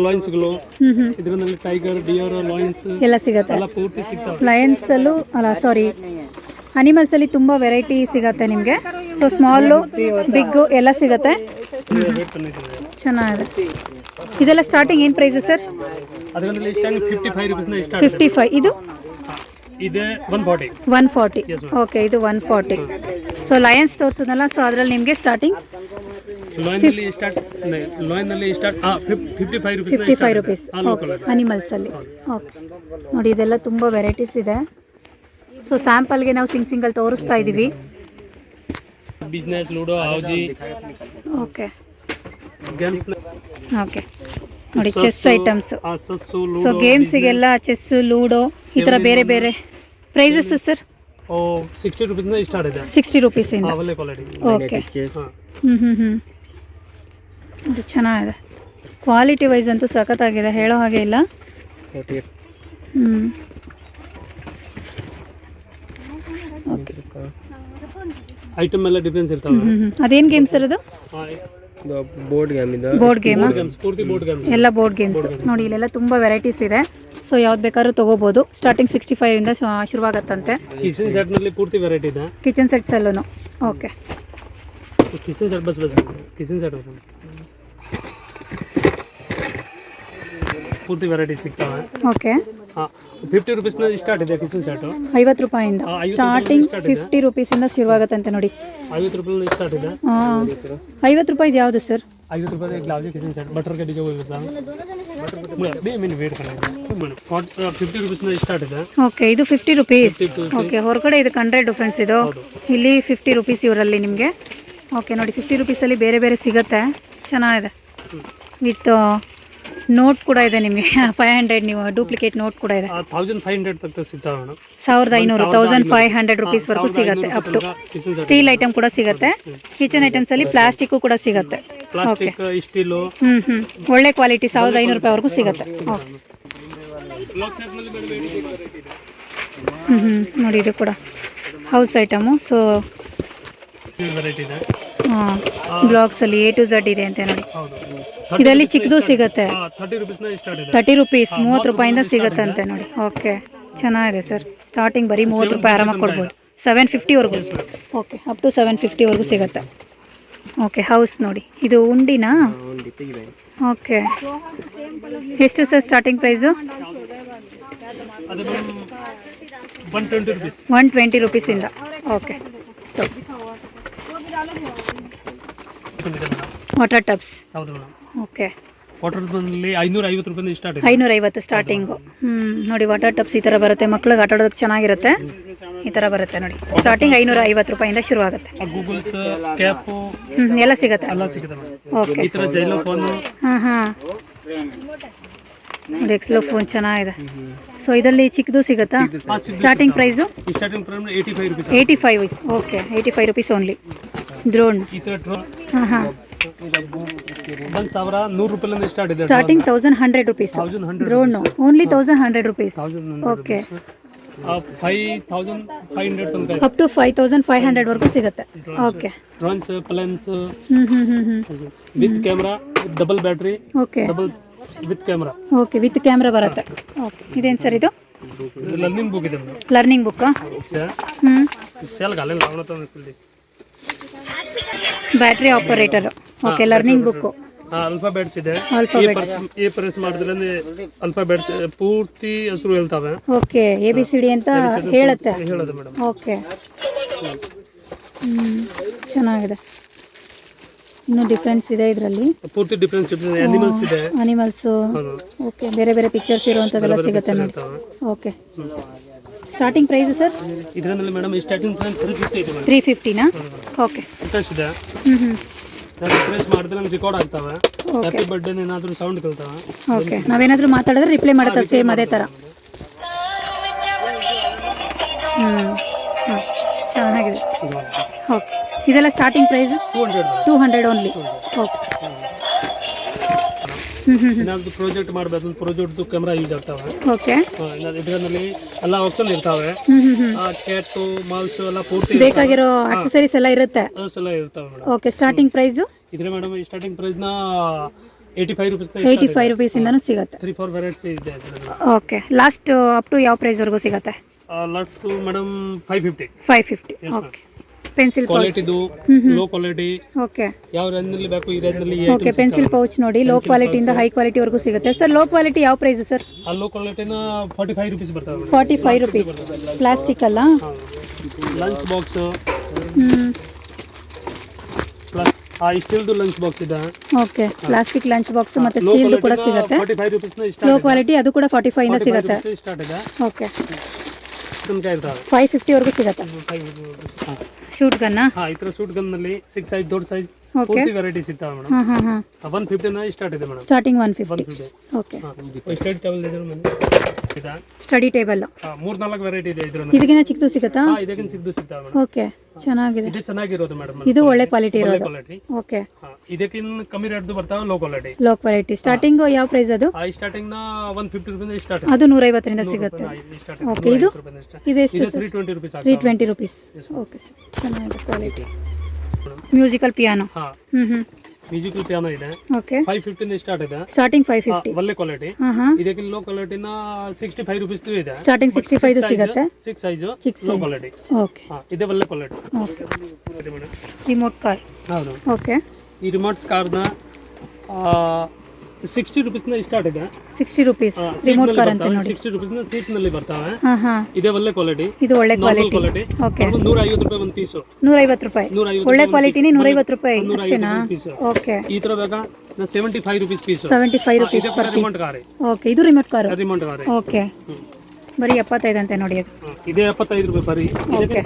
ಇದರಲ್ಲಿ ಟೈಗರ್ ಡಿಯರ್ ಲಾಯನ್ಸ್ ಎಲ್ಲ ಸಿಗುತ್ತೆ. ಎಲ್ಲ ಪೂರ್ತಿ ಸಿಗ್ತವೆ. ಲಯನ್ಸಲ್ಲೂ ಅಲ್ಲ ಸಾರಿ ಅನಿಮಲ್ಸಲ್ಲಿ ತುಂಬಾ ವೆರೈಟಿ ಸಿಗತ್ತೆ ನಿಮಗೆ. ಸೊ ಸ್ಮಾಲು ಬಿಗ್ಗು ಎಲ್ಲ ಸಿಗತ್ತೆ. ಚೆನ್ನಾಗಿದೆ. ಇದೆಲ್ಲ ಸ್ಟಾರ್ಟಿಂಗ್ ಏನು ಪ್ರೈಸ್ ಸರ್? ಅದರಲ್ಲಿ ಫಿಫ್ಟಿ ಫೈವ್ ಫಿಫ್ಟಿ ಇದು? ಇದೆ ಒನ್ ಫಾರ್ಟಿ ಒನ್. ಓಕೆ ಇದು ಒನ್ ಫಾರ್ಟಿ ಸೊ ಲಯನ್ಸ್ ತೋರಿಸೋದಲ್ಲ ಸೊ ಅದರಲ್ಲಿ ನಿಮಗೆ ಸ್ಟಾರ್ಟಿಂಗ್ ಫಿಫ್ಟಿ ಫೈವ್ ರುಪೀಸ್ ಅನಿಮಲ್ಸಲ್ಲಿ ಓಕೆ ನೋಡಿ ಇದೆಲ್ಲ ತುಂಬ ವೆರೈಟೀಸ್ ಇದೆ. ಸೊ ಸ್ಯಾಂಪಲ್ಗೆ ನಾವು ಸಿಂಗ್ ಸಿಂಗಲ್ ತೋರಿಸ್ತಾ ಇದ್ದೀವಿ business ludo housie okay games okay ನೋಡಿ ಚೆಸ್ ಐಟಮ್ಸ್ ಸೊ ಲೂಡೋ ಗೇಮ್ಸಿಗೆಲ್ಲ ಚೆಸ್ ಲೂಡೋ ಈ ಥರ ಬೇರೆ ಬೇರೆ. ಪ್ರೈಸಸ್ ಸರ್ ಓ ಸಿಕ್ಸ್ಟಿ ರುಪೀಸ್ ಸ್ಟಾರ್ಟ್ ಇದೆ. ಸಿಕ್ಸ್ಟಿ ರುಪೀಸ್ ಓಕೆ ಹ್ಞೂ ಹ್ಞೂ ಹ್ಞೂ ನೋಡಿ ಚೆನ್ನಾಗಿದೆ. ಕ್ವಾಲಿಟಿ ವೈಸ್ ಅಂತೂ ಸಖತ್ತಾಗಿದೆ. ಹೇಳೋ ಹಾಗೆ ಇಲ್ಲ. ಹ್ಞೂ ಓಕೆ ಐಟಮ್ ಎಲ್ಲ ಡಿಫ್ರೆನ್ಸ್ ಇರ್ತಾವೆ? ಅದೇನು ಗೇಮ್ ಸರ್ ಅದು? ಬೋರ್ಡ್ ಗೇಮ್ ಇದು ಬೋರ್ಡ್ ಗೇಮಾ ಗೇಮ್ಸ್ ಪೂರ್ತಿ ಬೋರ್ಡ್ ಗೇಮ್ಸ್ ಎಲ್ಲ ಬೋರ್ಡ್ ಗೇಮ್ಸ್ ನೋಡಿ ಇಲ್ಲೆಲ್ಲ ತುಂಬ ವೆರೈಟೀಸ್ ಇದೆ. ಸೊ ಯಾವ್ದು ಬೇಕಾದ್ರೂ ತಗೋಬಹುದು ಸ್ಟಾರ್ಟಿಂಗ್ ಸಿಕ್ಸ್ಟಿ ಇಂದ ಶುರುವಾಗತ್ತಂತೆ. ಕಿಚನ್ ಸೆಟ್ನಲ್ಲಿ ಪೂರ್ತಿ ವೆರೈಟಿ ಇದೆ? Kitchen ಸೆಟ್ಸಲ್ಲೂ okay kitchen set bus bus kitchen set ಪೂರ್ತಿ ವೆರೈಟಿ ಸಿಗ್ತವೆ. ಓಕೆ ಫಿಫ್ಟಿ ರುಪೀಸ್ನ ಸ್ಟಾರ್ಟ್ ಇದೆ ಕಿಚನ್ ಸೆಟ್ ಐವತ್ತು ರೂಪಾಯಿಂದ. ಸ್ಟಾರ್ಟಿಂಗ್. ಫಿಫ್ಟಿ ರುಪೀಸಿಂದ ಅಂತ ನೋಡಿ. ಐವತ್ತು ರೂಪಾಯಿ ಸ್ಟಾರ್ಟ್ ಇದೆ. ಐವತ್ತು ರೂಪಾಯಿದು ಯಾವುದು ಸರ್ ಐವತ್ತು ರೂಪಾಯಿ ಗ್ಲಾವ್ಜಿ ಕಿಚನ್ ಸೆಟ್ ಬಟರ್ ಕಡಿ ಜೋಗ ಇರುತ್ತೆ? ಮೀನ್ ವೇಟ್ ಫಿಫ್ಟಿ ರುಪೀಸ್ನ ಸ್ಟಾರ್ಟ್ ಇದೆ ಓಕೆ ಇದು ಫಿಫ್ಟಿ ರುಪೀಸ್ 50 rupees. ಓಕೆ ಹೊರಗಡೆ ಇದು ಹಂಡ್ರೆಡ್ ಡಿಫ್ರೆನ್ಸ್ ಇದು. ಇಲ್ಲಿ ಫಿಫ್ಟಿ ರುಪೀಸ್ ಇವರಲ್ಲಿ ನಿಮಗೆ. ಓಕೆ ನೋಡಿ ಫಿಫ್ಟಿ ರುಪೀಸಲ್ಲಿ ಬೇರೆ ಬೇರೆ ಸಿಗುತ್ತೆ. ಚೆನ್ನಾಗಿದೆ. ವಿತ್ ನೋಟ್ ಕೂಡ ಇದೆ ನಿಮಗೆ. ಫೈವ್ ಹಂಡ್ರೆಡ್ ನೀವು ಡೂಪ್ಲಿಕೇಟ್ ನೋಟ್ ಕೂಡ ಇದೆ. ತೌಸಂಡ್ ಫೈವ್ ಹಂಡ್ರೆಡ್ ತಕ್ಕ ಸಿಗ್ತಾವೆ ಮೇಡಮ್ ಸಾವಿರದ ಐನೂರು ತೌಸಂಡ್ ಫೈವ್ ಹಂಡ್ರೆಡ್ ರುಪೀಸ್ ವರೆಗೂ ಸಿಗುತ್ತೆ ಅಪ್ ಟು ಸ್ಟೀಲ್ ಐಟಮ್ ಕೂಡ ಸಿಗುತ್ತೆ. ಕಿಚನ್ ಐಟಮ್ಸಲ್ಲಿ ಪ್ಲಾಸ್ಟಿಕ್ ಕೂಡ ಸಿಗುತ್ತೆ. ಓಕೆ ಸ್ಟೀಲು ಒಳ್ಳೆ ಕ್ವಾಲಿಟಿ ಸಾವಿರದ ಐನೂರು ಸಿಗುತ್ತೆ. ಏಯ್ಟಿ ವೆರೈಟಿ ಇದೆ. ಹ್ಞೂ ಹ್ಞೂ ನೋಡಿ ಇದು ಕೂಡ. ಹೌಸ್ ಐಟಮು ಸೊ ವೆರೈಟಿ ಇದೆ. ಹಾಂ ಬ್ಲಾಗ್ಸಲ್ಲಿ ಎ ಟು ಝಡ್ ಇದೆ ಅಂತ ನೋಡಿ. ಹೌದು. ಇದರಲ್ಲಿ ಚಿಕ್ಕದು ಸಿಗುತ್ತೆ. ತರ್ಟಿ ರುಪೀಸ್ನ ಸ್ಟಾರ್ಟ್ ಇದೆ. ತರ್ಟಿ ರುಪೀಸ್ ಮೂವತ್ತು ರೂಪಾಯಿಂದ ಸಿಗುತ್ತಂತೆ ನೋಡಿ. ಓಕೆ ಚೆನ್ನಾಗಿದೆ ಸರ್ ಸ್ಟಾರ್ಟಿಂಗ್ ಬರೀ ಮೂವತ್ತು ರೂಪಾಯಿ ಆರಾಮಾಗಿ ಕೊಡ್ಬೋದು. ಸೆವೆನ್ ಫಿಫ್ಟಿವರೆಗೂ ಓಕೆ ಅಪ್ ಟು ಸೆವೆನ್ ಫಿಫ್ಟಿವರೆಗೂ ಸಿಗುತ್ತೆ. ಓಕೆ ಹೌಸ್ ನೋಡಿ. ಇದು ಉಂಡಿನಾ? ಓಕೆ ಎಷ್ಟು sir starting price one twenty rupees rupees okay water tubs ಹೌದು ಮೇಡಮ್. ಓಕೆ ವಾಟರ್ ಬಂದಲ್ಲಿ ಐನೂರ ಐವತ್ತು ರೂಪಾಯಿಂದ ಸ್ಟಾರ್ಟ್ ಇದೆ ಐನೂರೈವತ್ತು ಸ್ಟಾರ್ಟಿಂಗು ಹ್ಞೂ ನೋಡಿ ವಾಟರ್ ಟಬ್ಸ್ ಈ ಥರ ಬರುತ್ತೆ. ಮಕ್ಳಿಗೆ ಆಟ ಆಡೋದಕ್ಕೆ ಚೆನ್ನಾಗಿರುತ್ತೆ. ಈ ಥರ ಬರುತ್ತೆ ನೋಡಿ. ಸ್ಟಾರ್ಟಿಂಗ್ ಐನೂರ ಐವತ್ತು ರೂಪಾಯಿಂದ ಶುರು ಆಗುತ್ತೆ. ಗೂಗಲ್ಸ್ ಕ್ಯಾಪು ಹ್ಞೂ ಎಲ್ಲ ಸಿಗುತ್ತೆ. ಎಲ್ಲ ಸಿಗುತ್ತೆ ಓಕೆ ಈ ಥರ ಜೈಲೋ ಫೋನು ಹಾಂ ಹಾಂ ನೋಡಿ ಎಕ್ಸ್ಲೋ ಫೋನ್ ಚೆನ್ನಾಗಿದೆ ಸೊ ಇದರಲ್ಲಿ ಚಿಕ್ಕದು ಸಿಗುತ್ತಾ? ಸ್ಟಾರ್ಟಿಂಗ್ ಪ್ರೈಸು ಈ starting prime eighty five okay eighty five rupees only drone ಹಾಂ ಹಾಂ. Starting thousand hundred rupees drone only thousand hundred rupees okay up to five thousand five hundred ವರ್ಗೂ ಸಿಗುತ್ತೆ. ಓಕೆ ಡ್ರೋನ್ಸ್ ಪ್ಲೇನ್ಸ್ ಹ್ಞೂ ಹ್ಞೂ ಹ್ಞೂ ಹ್ಞೂ with camera double battery okay double with camera. Okay with camera ಬರುತ್ತೆ. Okay ಇದೇನು sir ಇದು? Learning book ಇದೆ learning ಹ್ಞೂ ಅವನ battery operator okay learning book alphabets ಇದೆ. ಎ ಪ್ರೆಸ್ ಮಾಡಿದ್ರೆ ಅಲ್ಫಾಬೆಟ್ಸ್ ಪೂರ್ತಿ ಹೆಸರು ಹೇಳ್ತಾವೆ. Okay A B C D ಅಂತ ಹೇಳುತ್ತೆ. ಹೇಳೋದು ಮೇಡಮ್. ಓಕೆ ಚೆನ್ನಾಗಿದೆ. ಇನ್ನೂ ಡಿಫ್ರೆನ್ಸ್ ಇದೆ ಇದರಲ್ಲಿ. ಪೂರ್ತಿ ಡಿಫ್ರೆನ್ಸ್ ಅನಿಮಲ್ಸ್ ಇದೆ. ಅನಿಮಲ್ಸು ಓಕೆ ಬೇರೆ ಬೇರೆ ಪಿಕ್ಚರ್ಸ್ ಇರುವಂಥದ್ದೆಲ್ಲ ಸಿಗುತ್ತೆ ನೋಡಿ ಓಕೆ ಸ್ಟಾರ್ಟಿಂಗ್ ಪ್ರೈಸ್ ಸರ್ ಇದರಲ್ಲಿ madam starting price three fifty ಇದೆ ಮೇಡಮ್ ತ್ರೀ ಫಿಫ್ಟಿನಾ ಓಕೆ ಇದೆ. ಹ್ಮ್ ಹ್ಞೂ ಪ್ರೆಸ್ ಮಾಡಿದ್ರೆ ರೆಕಾರ್ಡ್ ಆಗ್ತಾವೆ. ಹ್ಯಾಪಿ ಬರ್ಡೇ ಏನಾದರೂ ಸೌಂಡ್ ಕೇಳ್ತಾವೆ. ಓಕೆ ನಾವೇನಾದರೂ ಮಾತಾಡಿದ್ರೆ ರಿಪ್ಲೈ ಮಾಡುತ್ತಾ? ಸೇಮ್ ಅದೇ ಥರ ಹ್ಞೂ ಚೆನ್ನಾಗಿದೆ. ಓಕೆ ಇದೆಲ್ಲ starting price two hundred two only okay ಏನಾದ್ರು ಪ್ರಾಜೆಕ್ಟ್ ಮಾಡಬೇಕು ಪ್ರಾಜೆಕ್ಟ್ದು ಕ್ಯಾಮ್ರಾ ಯೂಸ್ ಆಗ್ತಾವೆ. ಓಕೆ ಇದರಲ್ಲಿ ಎಲ್ಲ ಆಪ್ಷನ್ ಇರ್ತಾವೆ. ಕ್ಯಾಟು ಮಾಲ್ಸ್ ಎಲ್ಲ ಪೂರ್ತಿ ಬೇಕಾಗಿರೋ ಆಕ್ಸೆಸರೀಸ್ ಎಲ್ಲ ಇರುತ್ತೆ. ಎಲ್ಲ ಇರ್ತಾವೆ ಮೇಡಮ್. ಓಕೆ ಸ್ಟಾರ್ಟಿಂಗ್ ಪ್ರೈಸ್ ಇದ್ರೆ madam starting price ಪ್ರೈಸ್ನ eighty five rupees eighty five ರುಪೀಸಿಂದನು ಸಿಗುತ್ತೆ. ತ್ರೀ ಫೋರ್ ವೆರೈಟೀಸ್ ಇದೆ ಇದರಲ್ಲಿ ಓಕೆ ಲಾಸ್ಟ್ ಅಪ್ ಟು ಯಾವ ಪ್ರೈಸ್ವರೆಗೂ ಸಿಗುತ್ತೆ? Last madam five fifty five fifty okay pencil ಕ್ವಾಲಿಟಿದು low quality okay ಯಾವ ರೇಂಜ್ನಲ್ಲಿ ಬೇಕು ಈ ರೇಂಜ್ನಲ್ಲಿ ಓಕೆ ಪೆನ್ಸಿಲ್ ಪೌಚ್ ನೋಡಿ ಲೋ ಕ್ವಾಲಿಟಿಯಿಂದ ಹೈ ಕ್ವಾಲಿಟಿ ವರೆಗೂ ಸಿಗುತ್ತೆ. ಸರ್ ಲೋ ಕ್ವಾಲಿಟಿ ಯಾವ ಪ್ರೈಸ್ ಸರ್ ಆ ಲೋ ಕ್ವಾಲಿಟಿನ ಫಾರ್ಟಿ ಫೈವ್ ರುಪೀಸ್ ಬರ್ತವೆ madam forty five rupees plastic ಅಲ್ಲ? ಲಂಚ್ ಬಾಕ್ಸ್ ಪ್ಲಸ್ ಆ ಸ್ಟೀಲ್ದು ಲಂಚ್ ಬಾಕ್ಸ್ ಇದೆ. ಓಕೆ ಪ್ಲಾಸ್ಟಿಕ್ ಲಂಚ್ ಬಾಕ್ಸ್ ಮತ್ತೆ ಸ್ಟೀಲ್ ಕೂಡ ಸಿಗುತ್ತೆ. ಲೋ ಕ್ವಾಲಿಟಿ ಅದು ಕೂಡ ಫಾರ್ಟಿ ಇಂದ ಸಿಗುತ್ತೆ. ಓಕೆ ಫೈವ್ ಫಿಫ್ಟಿವರೆಗೂ ಸಿಗುತ್ತೆ. ಫೈವ್ ಶೂಟ್ ಗನ್ನ ಹಾ. ಈ ತರ ಸೂಟ್ ಗನ್ನಲ್ಲಿ ಸಿಕ್ಸ್ ಸೈಜ್ ದೊಡ್ಡ ಸೈಜ್ ಪೂರ್ತಿ ವೆರೈಟಿ ಸಿಗ್ತಾವೆ ಮೇಡಮ್ ಹಾಂ ಹಾಂ ಹಾಂ ಒನ್ ಫಿಫ್ಟಿನ ಸ್ಟಾರ್ಟ್ ಇದೆ madam starting one fifty fifty okay study table ಇದೆ ಮೇಡಮ್ ಇದೆ. ಸ್ಟಡಿ ಟೇಬಲ್ ಮೂರ್ ನಾಲ್ಕು ವೆರೈಟಿ ಇದೆ ಇದರಲ್ಲಿ. ಇದಕ್ಕಿಂತ ಚಿಕ್ಕದು ಸಿಗತ್ತಾ? ಹಾ ಇದಕ್ಕಿಂತ ಸಿಗ್ದು ಸಿಗ್ತಾವೆ ಮೇಡಮ್ ಓಕೆ ಚೆನ್ನಾಗಿದೆ. ಇದು ಚೆನ್ನಾಗಿರೋದು ಮೇಡಮ್ ಇದು ಒಳ್ಳೆ ಕ್ವಾಲಿಟಿ ಇರೋದು. ಕ್ವಾಲಿಟಿ ಓಕೆ ಇದಕ್ಕಿಂತ ಕಮ್ಮಿ ರೇಟ್ದು ಬರ್ತಾವೆ low quality low quality starting ಯಾವ ಪ್ರೈಸ್ ಅದು? ಆ ಸ್ಟಾರ್ಟಿಂಗ್ನ ಒನ್ ಫಿಫ್ಟಿ ರುಪೀಸ್ ಸ್ಟಾರ್ಟ್ ಅದು ನೂರೈವತ್ತರಿಂದ ಸಿಗುತ್ತೆ. ಓಕೆ ಇದು? ಇದು ಎಷ್ಟು three twenty rupees three twenty rupees. Okay sir ಚೆನ್ನಾಗಿದೆ ಕ್ವಾಲಿಟಿ ಮ್ಯೂಸಿಕಲ್ ಪಿಯಾನೋ ಹಾ. ಹ್ಮ್ ಹ್ಞೂ ಮ್ಯೂಸಿಕಲ್ ಪಿಯಾನೋ ಇದೆ. ಓಕೆ ಫೈವ್ ಫಿಫ್ಟಿ ಸ್ಟಾರ್ಟ್ ಇದೆ. ಸ್ಟಾರ್ಟಿಂಗ್ ಫೈವ್ ಫಿಫ್ಟಿ ಒಳ್ಳೆ ಕ್ವಾಲಿಟಿ ಇದಕ್ಕೆ low quality sixty five rupees ಇದೆ. ಸ್ಟಾರ್ಟಿಂಗ್ ಸಿಕ್ಸ್ಟಿ ಫೈವ್ ಸಿಗುತ್ತೆ? Six size six low quality okay ಇದೆ ಒಳ್ಳೆ ಕ್ವಾಲಿಟಿ ಓಕೆ ರಿಮೋಟ್ ಕಾರ್ ಹೌದು. ಓಕೆ ಈ ರಿಮೋಟ್ಸ್ ಕಾರ್ನ ಸಿಕ್ಸ್ಟಿ ರುಪೀಸ್ನ ಸ್ಟಾರ್ಟ್ ಇದೆ. ಸಿಕ್ಸ್ಟಿ ರುಪೀಸ್ ರಿಮೋಟ್ ಕಾರ್ ಅಂತ ನೋಡಿ. ಸಿಕ್ಸ್ಟಿ ರುಪೀಸ್ನ ಸೀಟ್ನಲ್ಲಿ ಬರ್ತಾವೆ. ಇದೆ ಒಳ್ಳೆ ಕ್ವಾಲಿಟಿ ಇದು ಒಳ್ಳೆ ಕ್ವಾಲಿಟಿ ಓಕೆ ನೂರ ಐವತ್ತು ರೂಪಾಯಿ ಒಂದು ಪೀಸ್ ನೂರೈವತ್ತು ರೂಪಾಯಿ. ನೂರ ಐವತ್ತು ಒಳ್ಳೆ ಕ್ವಾಲಿಟಿನೇ ನೂರೈವತ್ತು ರೂಪಾಯಿ ನೂರ ಅಷ್ಟೇನಾ? ಐವತ್ತು ಪೀಸು ಓಕೆ ಈ ತರ ಬೇಕಾ seventy five rupees piece seventy five rupees remote car okay ಇದು remote car remote car okay ಬರೀ ಎಪ್ಪತ್ತೈದಂತೆ ನೋಡಿ ಅದು. ಇದೇ ಎಪ್ಪತ್ತೈದು ರೂಪಾಯಿ ಬರೀ. ಇದಕ್ಕೆ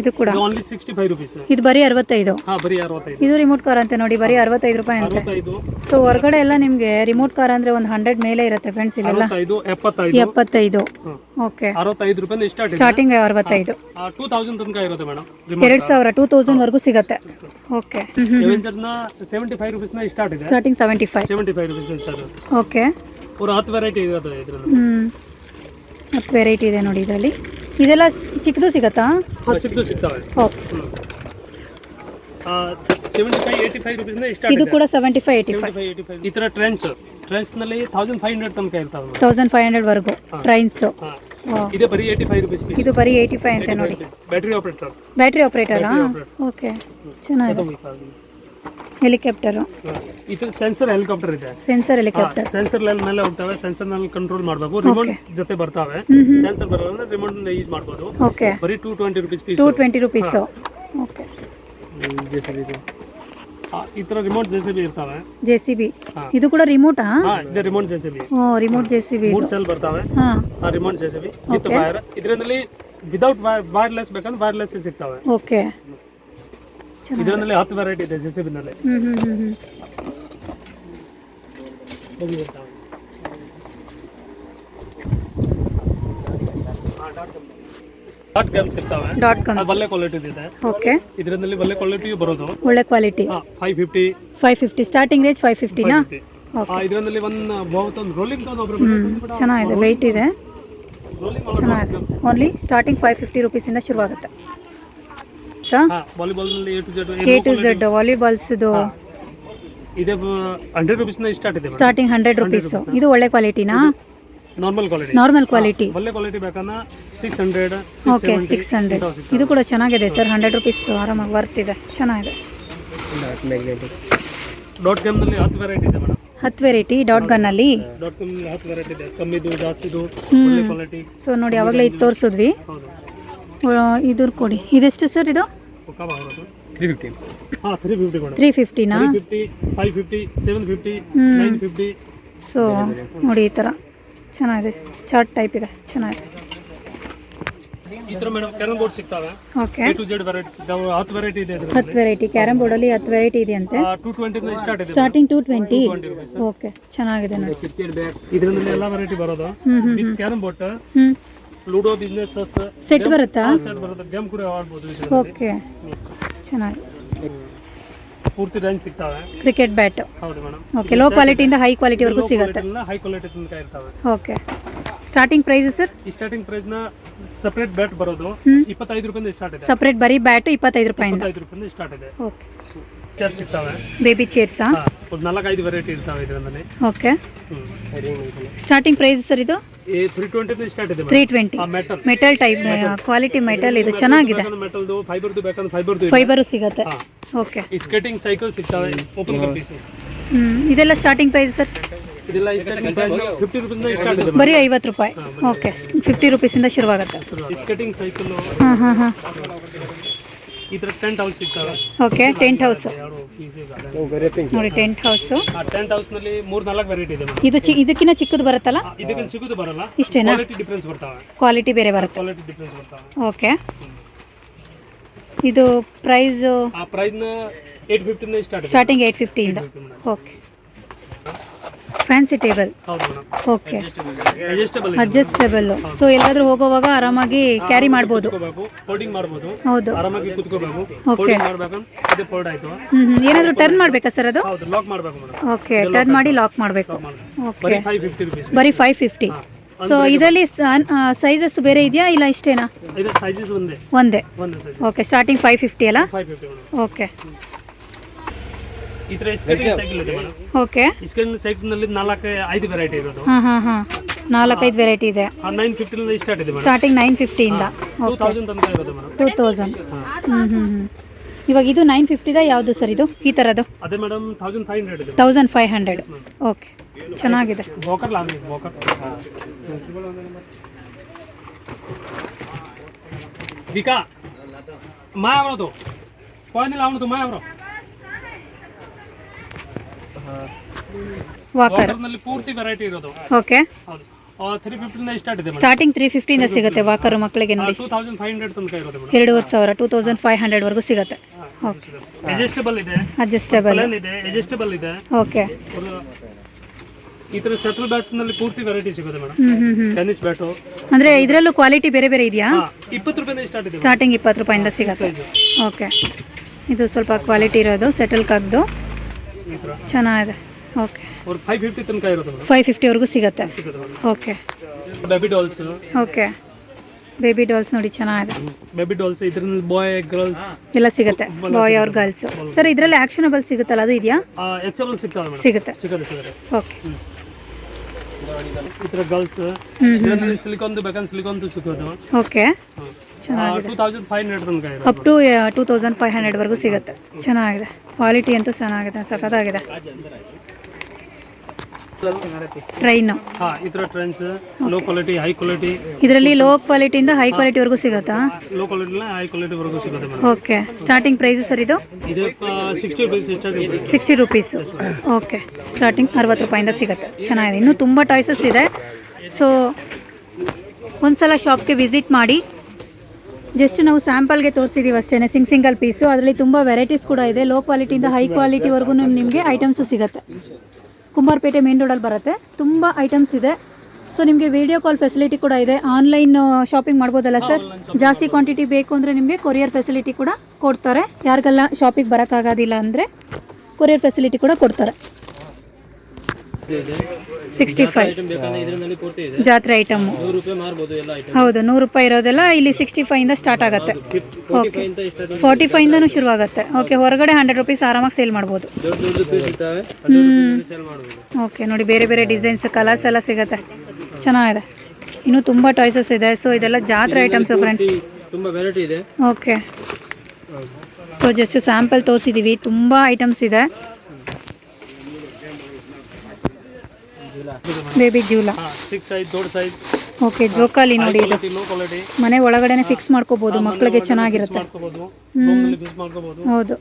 ಇದು ಕೂಡ. ಓನ್ಲಿ ಸಿಕ್ಸ್ಟಿ ಫೈವ್ ರುಪೀಸ್ ಇದು ಬರೀ ಅರವತ್ತೈದು. ಹಾ ಬರೀ ಅರವತ್ತೈದು. ಇದು ರಿಮೋಟ್ ಕಾರ್ ಅಂತೆ ನೋಡಿ ಬರೀ ಅರವತ್ತೈದು ರೂಪಾಯಿ ಅಂತ. ಅರವತ್ತೈದು. ಸೊ ಹೊರಗಡೆ ಎಲ್ಲ ನಿಮಗೆ ರಿಮೋಟ್ ಕಾರ್ ಅಂದ್ರೆ ಒಂದು ಹಂಡ್ರೆಡ್ ಮೇಲೆ ಇರುತ್ತೆ ಫ್ರೆಂಡ್ಸ್ ಇಲ್ಲೆಲ್ಲ. ಅರವತ್ತೈದು ಎಪ್ಪತ್ತೈದು. ಎಪ್ಪತ್ತೈದು. ಓಕೆ ಅರವತ್ತೈದು ರೂಪಾಯಿ ಸ್ಟಾರ್ಟ್ ಸ್ಟಾರ್ಟಿಂಗ್ ಅರವತ್ತೈದು. ಟೂ ತೌಸಂಡ್ ತನಕ ಇರುತ್ತೆ ಮೇಡಮ್ ಎರಡು ಸಾವಿರ ಟೂ ತೌಸಂಡ್ವರೆಗೂ ಸಿಗುತ್ತೆ. Okay seventy five rupees start ಇದೆ. Starting seventy five seventy five rupees okay ಹತ್ತು ವೆರೈಟಿ ಇರೋದು ಇದ್ರಲ್ಲಿ. ಮತ್ತು ವೆರೈಟಿ ಇದೆ ನೋಡಿ ಇದರಲ್ಲಿ. ಇದೆಲ್ಲ ಚಿಕ್ಕದು ಸಿಗತ್ತಾ? ಹಾಂ ಸಿಕ್ತು ಸಿಗ್ತವೆ. Okay. Seventy five eighty five start ಇದು ಕೂಡ seventy five eighty five eighty five ಈ ಥರ ಟ್ರೆಂಡ್ಸ್ ಟ್ರೆಂಡ್ಸ್ನಲ್ಲಿ ತೌಸಂಡ್ ಫೈವ್ ಹಂಡ್ರೆಡ್ ತನಕ ಇರ್ತಾವೆ ತೌಸಂಡ್ ಫೈವ್ ಹಂಡ್ರೆಡ್ವರೆಗೂ ಟ್ರೈನ್ಸ್ ಇದೆ ಬರೀ ಏಯ್ಟಿ ಫೈವ್ ರುಪೀಸ್ ಇದು ಬರೀ ಏಯ್ಟಿ ಫೈವ್ ಅಂತೆ ನೋಡಿ. ಬ್ಯಾಟ್ರಿ ಆಪರೇಟರ್ ಬ್ಯಾಟ್ರಿ ಆಪ್ರೇಟರಾ. ಓಕೆ ಚೆನ್ನಾಗಿದೆ. ಹೆಲಿಕಾಪ್ಟರು. ಇದು ಸೆನ್ಸರ್ ಹೆಲಿಕಾಪ್ಟರ್ ಇದೆ. Sensor helicopter. ಸೆನ್ಸರ್ ಮೇಲೆ ಹೋಗ್ತವೆ ಸೆನ್ಸರ್ನಲ್ಲಿ ಕಂಟ್ರೋಲ್ ಮಾಡಬೇಕು. ರಿಮೋಟ್ ಜೊತೆ ಬರ್ತಾವೆ. ಸೆನ್ಸರ್ ಬರಲ್ಲ ರಿಮೋಟ್ ಯೂಸ್ ಮಾಡಬಹುದು ಓಕೆ ಬರೀ rupees twenty rupees piece two twenty rupees okay ಈ ತರ ರಿಮೋಟ್ ಜೆಸಿಬಿ ಜೆಸಿಬಿ ಇರ್ತಾವೆ. ಜೆ ಸಿ ಬಿ ಹಾ. ಇದು ಕೂಡ ರಿಮೋಟ್ ಹಾ ಇದೆ ರಿಮೋಟ್ ಜೆಸಿಬಿ ಓ ರಿಮೋಟ್ ಜೆಸಿಬಿ ಮೂರು ಸೆಲ್ ಬರ್ತಾವೆ. ಹಾ. ಆ remote J C B with wire ಇದರಲ್ಲಿ ವಿದೌಟ್ ವೈರ್ಲೆಸ್ ಬೇಕಂದ್ರೆ ವೈರ್ಲೆಸ್ ಸಿಗ್ತಾವೆ. ಓಕೆ ಇದರಲ್ಲಿ ಹತ್ತು ವೆರೈಟಿ ಇದೆ ಜೆಸಿಬಿನಲ್ಲಿ. ಹ್ಮ್ ಡಾಟ್ ಗೇಮ್ಸ್ ಇರ್ತಾವೆ ಡಾಟ್ ಕಾಮ್ ಅದು ಒಳ್ಳೆ ಕ್ವಾಲಿಟಿ ಇದೆ. ಓಕೆ ಇದರಲ್ಲಿ ಒಳ್ಳೆ ಕ್ವಾಲಿಟಿ ಬರೋದು. ಒಳ್ಳೆ quality five fifty five fifty starting range five ಫಿಫ್ಟಿನಾ ಇದರಲ್ಲಿ ಒಂದು ಬಹುತ್ ಒಂದು ರೋಲಿಂಗ್ ಚೆನ್ನಾಗಿದೆ. ವೆಯ್ಟ್ ಇದೆ. ಚೆನ್ನಾಗಿದೆ. ಓನ್ಲಿ ಸ್ಟಾರ್ಟಿಂಗ್ ಫೈವ್ ಫಿಫ್ಟಿ ರುಪೀಸಿಂದ ಶುರುವಾಗುತ್ತೆ. ಸಾ ಹಾ ವಾಲಿಬಾಲ್ನಲ್ಲಿ ಎ ಟು ಝೆಡ್ ವಾಲಿಬಾಲ್ಸ್ದು. ಇದೆ ಹಂಡ್ರೆಡ್ ರುಪೀಸ್ ಸ್ಟಾರ್ಟ್ ಇದೆ ಸ್ಟಾರ್ಟಿಂಗ್ ಹಂಡ್ರೆಡ್ ರುಪೀಸು ಇದು ಒಳ್ಳೆ ಕ್ವಾಲಿಟಿನಾ ನಾರ್ಮಲ್ ಕ್ವಾಲಿಟಿ ನಾರ್ಮಲ್ ಕ್ವಾಲಿಟಿ ಒಳ್ಳೆ quality ಬೇಕನ್ನ six hundred okay six hundred ಇದು ಕೂಡ ಚೆನ್ನಾಗಿದೆ ಸರ್ ಹಂಡ್ರೆಡ್ ರುಪೀಸ್ ಆರಾಮಾಗಿ ವರ್ತ್ ಇದೆ. ಚೆನ್ನಾಗಿದೆ. ಡಾಟ್ ಕಾಮ್ನಲ್ಲಿ ಹತ್ತು ವೆರೈಟಿ ಇದೆ ಮೇಡಮ್ ಹತ್ತು ವೆರೈಟಿ ಡಾಟ್ ಗನ್ನಲ್ಲಿ ಡಾಟ್ ಕಾಮ್ನಲ್ಲಿ ಹತ್ತು ವೆರೈಟಿ ಇದೆ. ಕಮ್ಮಿದು ಜಾಸ್ತಿದು. ಒಳ್ಳೆ ಕ್ವಾಲಿಟಿ ಸೊ ನೋಡಿ ಯಾವಾಗಲೇ ಇದು ತೋರಿಸಿದ್ವಿ. ಹೌದು ಇದು ಕೊಡಿ. ಇದೆಷ್ಟು ಸರ್ ಇದು? ತ್ರೀ ಫಿಫ್ಟಿ ಹಾಂ three fifty madam. Three ಫಿಫ್ಟಿನಾ fifty five fifty seven fifty nine fifty so ನೋಡಿ ಈ ಥರ. ಚೆನ್ನಾಗಿದೆ. ಚಾರ್ಟ್ ಟೈಪ್ ಇದೆ. ಚೆನ್ನಾಗಿದೆ. ಈ ಥರ ಮೇಡಮ್ ಕ್ಯಾರಮ್ ಬೋರ್ಡ್ ಸಿಗ್ತವೆ. Okay A to Z variety ಸಿಗ್ತಾವೆ. ಹತ್ತು ವೆರೈಟಿ ಇದೆ ಹತ್ತು ವೆರೈಟಿ ಕ್ಯಾರಮ್ ಬೋರ್ಡಲ್ಲಿ ಹತ್ತು ವೆರೈಟಿ ಇದೆಯಂತೆ? ಟೂ ಟ್ವೆಂಟಿ ಸ್ಟಾರ್ಟ್ ಇದೆ. ಸ್ಟಾರ್ಟಿಂಗ್ ಟು ಟ್ವೆಂಟಿ ಓಕೆ ಚೆನ್ನಾಗಿದೆ ನೋಡಿ. ಇದರಲ್ಲಿ ಎಲ್ಲ ವೆರೈಟಿ ಬರೋದು. ಕ್ಯಾರಮ್ ಹ್ಞೂ ಲೂಡೋ ಬಿಸ್ನೆಸ್ ಸೆಟ್ ಬರುತ್ತಾ? ಸೆಟ್ ಬರುತ್ತೆ. ಗೇಮ್ ಕೂಡ ಆಡ್ಬೋದು ಇದರಲ್ಲಿ. ಓಕೆ ಚೆನ್ನಾಗಿ. ಪೂರ್ತಿ ರೇಂಜ್ ಸಿಗ್ತಾವೆ. ಕ್ರಿಕೆಟ್ ಬ್ಯಾಟ್ ಹೌದು ಮೇಡಮ್ ಓಕೆ ಲೋ ಕ್ವಾಲಿಟಿಯಿಂದ ಹೈ ಕ್ವಾಲಿಟಿವರೆಗೂ ಸಿಗುತ್ತೆ. ಹೈ ಕ್ವಾಲಿಟಿ ತನಕ ಇರ್ತಾವೆ. ಓಕೆ ಸ್ಟಾರ್ಟಿಂಗ್ ಪ್ರೈಸ್ ಸರ್ ಈ ಸ್ಟಾರ್ಟಿಂಗ್ ಪ್ರೈಸ್ನ ಸಪರೇಟ್ ಬ್ಯಾಟ್ ಬರೋದು. ಇಪ್ಪತ್ತೈದು ರೂಪಾಯಿಂದ ಸ್ಟಾರ್ಟ್ ಇದೆ. ಸೆಪರೇಟ್ ಬರೀ ಬ್ಯಾಟ್ ಇಪ್ಪತ್ತೈದು ರೂಪಾಯಿಂದ. ಇಪ್ಪತ್ತೈದು ರೂಪಾಯಿಂದ ಸ್ಟಾರ್ಟ್ ಇದೆ. ಓಕೆ ಚೇರ್ ಸಿಗ್ತವೆ ಬೇಬಿ ಚೇರ್ಸಾ ಒಂದು ನಾಲ್ಕೈದು ವೆರೈಟಿ ಇರ್ತಾವೆ ಇದರಲ್ಲಿ ಓಕೆ ಸ್ಟಾರ್ಟಿಂಗ್ ಪ್ರೈಸ್ ಸರ್ ಇದು? ತ್ರೀ ಟ್ವೆಂಟಿ ಸ್ಟಾರ್ಟ್ ಇದೆ three twenty metal type quality metal ಇದು ಚೆನ್ನಾಗಿದೆ. ಮೆಟಲ್ದು ಫೈಬರ್ದು ಬೇಕಂದ್ರೆ ಫೈಬರ್ದು ಫೈಬರು ಸಿಗುತ್ತೆ. ಓಕೆ ಇಸ್ ಸ್ಕೇಟಿಂಗ್ ಸೈಕಲ್ ಸಿಗ್ತಾವೆ ಓಪನ್ ಹ್ಞೂ ಇದೆಲ್ಲ ಸ್ಟಾರ್ಟಿಂಗ್ ಪ್ರೈಸ್ ಸರ್? ಬರೀ ಐವತ್ತು ರೂಪಾಯಿ. ಓಕೆ ಫಿಫ್ಟಿ ರುಪೀಸಿಂದ ಶುರುವಾಗುತ್ತೆ. ಹಾಂ ಹಾಂ ಹಾಂ ಈ ತರ ಟೆಂಟ್ ಹೌಸ್ ಸಿಗ್ತವೆ. Okay tent house? ನೋಡಿ ಟೆಂಟ್ ಹೌಸು. ಆ ಟೆಂಟ್ ಹೌಸ್ನಲ್ಲಿ ಮೂರ್ ನಾಲ್ಕು ವೆರೈಟಿ ಇದೆ ಮೇಡಮ್. ಇದು ಚಿ ಇದಕ್ಕಿಂತ ಚಿಕ್ಕದು ಬರುತ್ತಲ್ಲ? ಇದಕ್ಕೆ ಸಿಗುದು ಬರಲ್ಲ. ಇಷ್ಟೇನಾ? ಕ್ವಾಲಿಟಿ ಡಿಫ್ರೆನ್ಸ್ ಬರ್ತಾವೆ. ಕ್ವಾಲಿಟಿ ಬೇರೆ ಬರುತ್ತೆ. ಕ್ವಾಲಿಟಿ ಡಿಫ್ರೆನ್ಸ್ ಬರ್ತಾವೆ. ಓಕೆ. ಇದು ಪ್ರೈಸು ಆ ಪ್ರೈಸ್ನ ಏಟ್ ಫಿಫ್ಟಿಂದ ಸ್ಟಾರ್ಟ್ ಇದೆ. Starting eight ಫಿಫ್ಟಿಯಿಂದ okay fancy table okay adjustable so ಎಲ್ಲಾದ್ರೂ ಹೋಗೋವಾಗ ಆರಾಮಾಗಿ ಕ್ಯಾರಿ ಮಾಡ್ಬೋದು. ಹೌದು. ಓಕೆ. ಏನಾದ್ರೂ ಟರ್ನ್ ಮಾಡ್ಬೇಕಾ ಸರ್ ಅದು? ಓಕೆ ಟರ್ನ್ ಮಾಡಿ ಲಾಕ್ ಮಾಡಬೇಕು. ಓಕೆ ಬರೀ ಫೈವ್ ಫಿಫ್ಟಿ ಸೊ ಇದರಲ್ಲಿ ಸೈಜಸ್ ಬೇರೆ ಇದೆಯಾ ಇಲ್ಲ ಇಷ್ಟೇನಾ? ಒಂದೇ. ಓಕೆ ಸ್ಟಾರ್ಟಿಂಗ್ ಫೈವ್ ಫಿಫ್ಟಿ ಅಲ್ಲ? ಓಕೆ ಈ ತರ ಸ್ಕೇಟಿಂಗ್ ಸೈಕಲ್ ಇದೆ ಮೇಡಮ್. ಓಕೆ. ಸ್ಕೇಟಿಂಗ್ ಸೈಕಲ್ನಲ್ಲಿ ನಾಲ್ಕು ಐದು ವೆರೈಟಿ ಇರೋದು. ಹಾಂ ಹಾಂ ಹಾಂ. ನಾಲ್ಕೈದು ವೆರೈಟಿ ಇದೆ. ನೈನ್ ಫಿಫ್ಟಿಲಿಂದ ಸ್ಟಾರ್ಟ್ ಇದೆ ಮೇಡಮ್. ಸ್ಟಾರ್ಟಿಂಗ್ ನೈನ್ ಫಿಫ್ಟಿಯಿಂದ ಟೂ ತೌಸಂಡ್ ತನಕ ಇರೋದು ಮೇಡಮ್. ಟೂ ತೌಸಂಡ್ ಹ್ಞೂ ಹ್ಞೂ ಹ್ಞೂ ಇವಾಗ ಇದು ನೈನ್ ಫಿಫ್ಟಿದ ಯಾವುದು ಸರ್ ಇದು? ಈ ಥರದ್ದು ಅದೇ ಮೇಡಮ್ ತೌಸಂಡ್ ಫೈವ್ ಹಂಡ್ರೆಡ್ ಇದೆ ತೌಸಂಡ್ ಫೈವ್ ಹಂಡ್ರೆಡ್ ಓಕೆ ಚೆನ್ನಾಗಿದೆ. ಬೋಕರ್ ಲಾವಿ ಬೋಕರ್ ವಿಕಾ ಮಾ ಅವರದು ಪಾಯಿಂಟ್ ಅವನದು ಮಾ ಅವರು ವಾಕರ್ನಲ್ಲಿ ಪೂರ್ತಿ ವೆರೈಟಿ ಇರೋದು. ಓಕೆ ಹೌದು. ತ್ರೀ ಫಿಫ್ಟಿಂದ ಸ್ಟಾರ್ಟ್ ಇದೆ ಸ್ಟಾರ್ಟಿಂಗ್ ತ್ರೀ ಫಿಫ್ಟಿಯಿಂದ ಸಿಗುತ್ತೆ ವಾಕರು ಮಕ್ಕಳಿಗೆ ನೋಡಿ. ಟೂ ತೌಸಂಡ್ ಫೈವ್ ಹಂಡ್ರೆಡ್ ತನಕ ಇರೋದು ಮೇಡಮ್. ಎರಡೂವರೆ ಸಾವಿರ ಟೂ ತೌಸಂಡ್ ಫೈವ್ ಹಂಡ್ರೆಡ್ವರೆಗೂ ಸಿಗುತ್ತೆ. ಓಕೆ ಅಡ್ಜಸ್ಟಬಲ್ ಇದೆ. ಅಡ್ಜಸ್ಟೇಬಲ್ ಇದೆ. ಅಡ್ಜಸ್ಟಬಲ್ ಇದೆ. ಓಕೆ ಈ ತರ ಸೆಟಲ್ ಬ್ಯಾಟ್ನಲ್ಲಿ ಪೂರ್ತಿ ವೆರೈಟಿ ಸಿಗುತ್ತೆ ಮೇಡಮ್. ಟೆನ್ನಿಸ್ ಬ್ಯಾಟು ಅಂದರೆ ಇದರಲ್ಲೂ ಕ್ವಾಲಿಟಿ ಬೇರೆ ಬೇರೆ ಇದೆಯಾ? ಇಪ್ಪತ್ತು ರೂಪಾಯಿಂದ ಸ್ಟಾರ್ಟ್ ಇದೆ ಸ್ಟಾರ್ಟಿಂಗ್ ಇಪ್ಪತ್ತು ರೂಪಾಯಿಂದ ಸಿಗುತ್ತೆ. ಓಕೆ ಇದು ಸ್ವಲ್ಪ ಕ್ವಾಲಿಟಿ ಇರೋದು ಸೆಟಲ್ ಕಾಗ್ದು. ಚೆನ್ನಾಗಿದೆ. ಓಕೆ. ಒಂದು ಫೈವ್ ಫಿಫ್ಟಿ ತನಕ ಇರುತ್ತೆ ಮೇಡಮ್ ಫೈವ್ ಫಿಫ್ಟಿವರೆಗೂ ಸಿಗುತ್ತೆ. ಸಿಗುತ್ತೆ madam okay. Baby dolls okay. Baby dolls ನೋಡಿ ಚೆನ್ನಾಗಿದೆ. ಬೇಬಿ ಡಾಲ್ಸ್ ಇದ್ರಲ್ಲಿ ಬಾಯ್ ಗರ್ಲ್ಸ್ ಎಲ್ಲ ಸಿಗುತ್ತೆ. ಬಾಯ್ ಅವ್ರ ಗರ್ಲ್ಸ್ ಸರ್ ಇದರಲ್ಲಿ ಆಕ್ಷನಬಲ್ ಸಿಗುತ್ತಲ್ಲ ಅದು ಇದೆಯಾ? ಎಕ್ಸೆಬಲ್ ಸಿಗ್ತಾವೆ ಮೇಡಮ್. ಸಿಗುತ್ತೆ. ಸಿಗುತ್ತೆ ಸಿಗುತ್ತೆ. ಓಕೆ. ಈ ತರ ಗರ್ಲ್ಸ್ ಇದರಲ್ಲಿ ಸಿಲಿಕಾನ್ ಬೇಕಂದ್ರೆ ಸಿಲಿಕಾನ್ ಸಿಗೋದು. ಓಕೆ. ಚೆನ್ನಾಗಿದೆ. Up to two thousand five ಹಂಡ್ರೆಡ್ವರೆಗೂ ಸಿಗುತ್ತೆ. ಚೆನ್ನಾಗಿದೆ. ಕ್ವಾಲಿಟಿ ಅಂತೂ ಚೆನ್ನಾಗಿದೆ ಸಖತ್ತಾಗಿದೆ. Train low quality high quality ಇದರಲ್ಲಿ ಲೋ ಕ್ವಾಲಿಟಿಯಿಂದ ಹೈ ಕ್ವಾಲಿಟಿವರೆಗೂ ಸಿಗುತ್ತಾ? ಲೋ ಕ್ವಾಲಿಟಿ ಹೈ ಕ್ವಾಲಿಟಿ ವರೆಗೂ ಸಿಗುತ್ತೆ ಓಕೆ ಸ್ಟಾರ್ಟಿಂಗ್ ಪ್ರೈಸ್ ಸರ್ ಇದು? ಸಿಕ್ಸ್ಟಿ ರುಪೀಸ್ ಓಕೆ ಸ್ಟಾರ್ಟಿಂಗ್ ಅರವತ್ತು ರೂಪಾಯಿಂದ ಸಿಗುತ್ತೆ. ಚೆನ್ನಾಗಿದೆ. ಇನ್ನು ತುಂಬ ಟಾಯ್ಸಸ್ ಇದೆ. ಸೊ ಒಂದ್ಸಲ ಶಾಪ್ಗೆ ವಿಸಿಟ್ ಮಾಡಿ. ಜಸ್ಟ್ ನಾವು ಸ್ಯಾಂಪಲ್ಗೆ ತೋರಿಸಿದ್ದೀವಿ ಅಷ್ಟೇ ಸಿಂಗ್ ಸಿಂಗಲ್ ಪೀಸು. ಅದರಲ್ಲಿ ತುಂಬ ವೆರೈಟೀಸ್ ಕೂಡ ಇದೆ. ಲೋ ಕ್ವಾಲಿಟಿಯಿಂದ ಹೈ ಕ್ವಾಲಿಟಿವರೆಗೂ ನಿಮಗೆ ಐಟಮ್ಸು ಸಿಗುತ್ತೆ. ಕುಂಬಾರಪೇಟೆ ಮೇನ್ ರೋಡಲ್ಲಿ ಬರುತ್ತೆ. ತುಂಬ ಐಟಮ್ಸ್ ಇದೆ. ಸೊ ನಿಮಗೆ ವಿಡಿಯೋ ಕಾಲ್ ಫೆಸಿಲಿಟಿ ಕೂಡ ಇದೆ. ಆನ್ಲೈನ್ ಶಾಪಿಂಗ್ ಮಾಡ್ಬೋದಲ್ಲ ಸರ್ ಜಾಸ್ತಿ ಕ್ವಾಂಟಿಟಿ ಬೇಕು ಅಂದರೆ ನಿಮಗೆ ಕೊರಿಯರ್ ಫೆಸಿಲಿಟಿ ಕೂಡ ಕೊಡ್ತಾರೆ. ಯಾರಿಗೆಲ್ಲ ಶಾಪಿಗೆ ಬರೋಕ್ಕಾಗೋದಿಲ್ಲ ಅಂದರೆ ಕೊರಿಯರ್ ಫೆಸಿಲಿಟಿ ಕೂಡ ಕೊಡ್ತಾರೆ. ಸಿಕ್ಸ್ಟಿ ಫೈವ್ ಜಾತ್ರೆ ಐಟಮು ನೂರು ರೂಪಾಯಿ ಮಾರ್ಬೋದು ಎಲ್ಲ ಐಟಮ್ ಹೌದು ನೂರು ರೂಪಾಯಿ ಇರೋದೆಲ್ಲ ಇಲ್ಲಿ ಸಿಕ್ಸ್ಟಿ ಫೈವಿಂದ ಸ್ಟಾರ್ಟ್ ಆಗುತ್ತೆ. ಫೋರ್ಟಿ ಫೈವ್ ಶುರು ಆಗುತ್ತೆ ಫೈವಿಂದನೂ ಓಕೆ ಹೊರಗಡೆ ಹಂಡ್ರೆಡ್ ರುಪೀಸ್ ಆರಾಮಾಗಿ ಸೇಲ್ ಮಾಡ್ಬೋದು. ಹ್ಞೂ ಓಕೆ ನೋಡಿ ಬೇರೆ ಬೇರೆ ಡಿಸೈನ್ಸ್ ಕಲರ್ಸ್ ಎಲ್ಲ ಸಿಗುತ್ತೆ. ಚೆನ್ನಾಗಿದೆ. ಇನ್ನೂ ತುಂಬ ಟಾಯ್ಸಸ್ ಇದೆ. ಸೊ ಇದೆಲ್ಲ ಜಾತ್ರೆ ಐಟಮ್ಸ್ ಫ್ರೆಂಡ್ಸ್ ತುಂಬಾ ವೆರೈಟಿ ಇದೆ. ಓಕೆ ಸೊ ಜಸ್ಟ್ ಸ್ಯಾಂಪಲ್ ತೋರಿಸಿದೀವಿ. ತುಂಬ ಐಟಮ್ಸ್ ಇದೆ. ಬೇಬಿ ಜೂಲ ಸಿಕ್ಸ್ ಸೈಜ್ ದೊಡ್ಡ ಸೈಜ್ ಓಕೆ ಜೋಕಾಲಿ ನೋಡಿ ಇದು. ಮನೆ ಒಳಗಡೆನೆ ಫಿಕ್ಸ್ ಮಾಡ್ಕೋಬಹುದು ಮಕ್ಕಳಿಗೆ ಚೆನ್ನಾಗಿರುತ್ತೆ. ಹೌದು.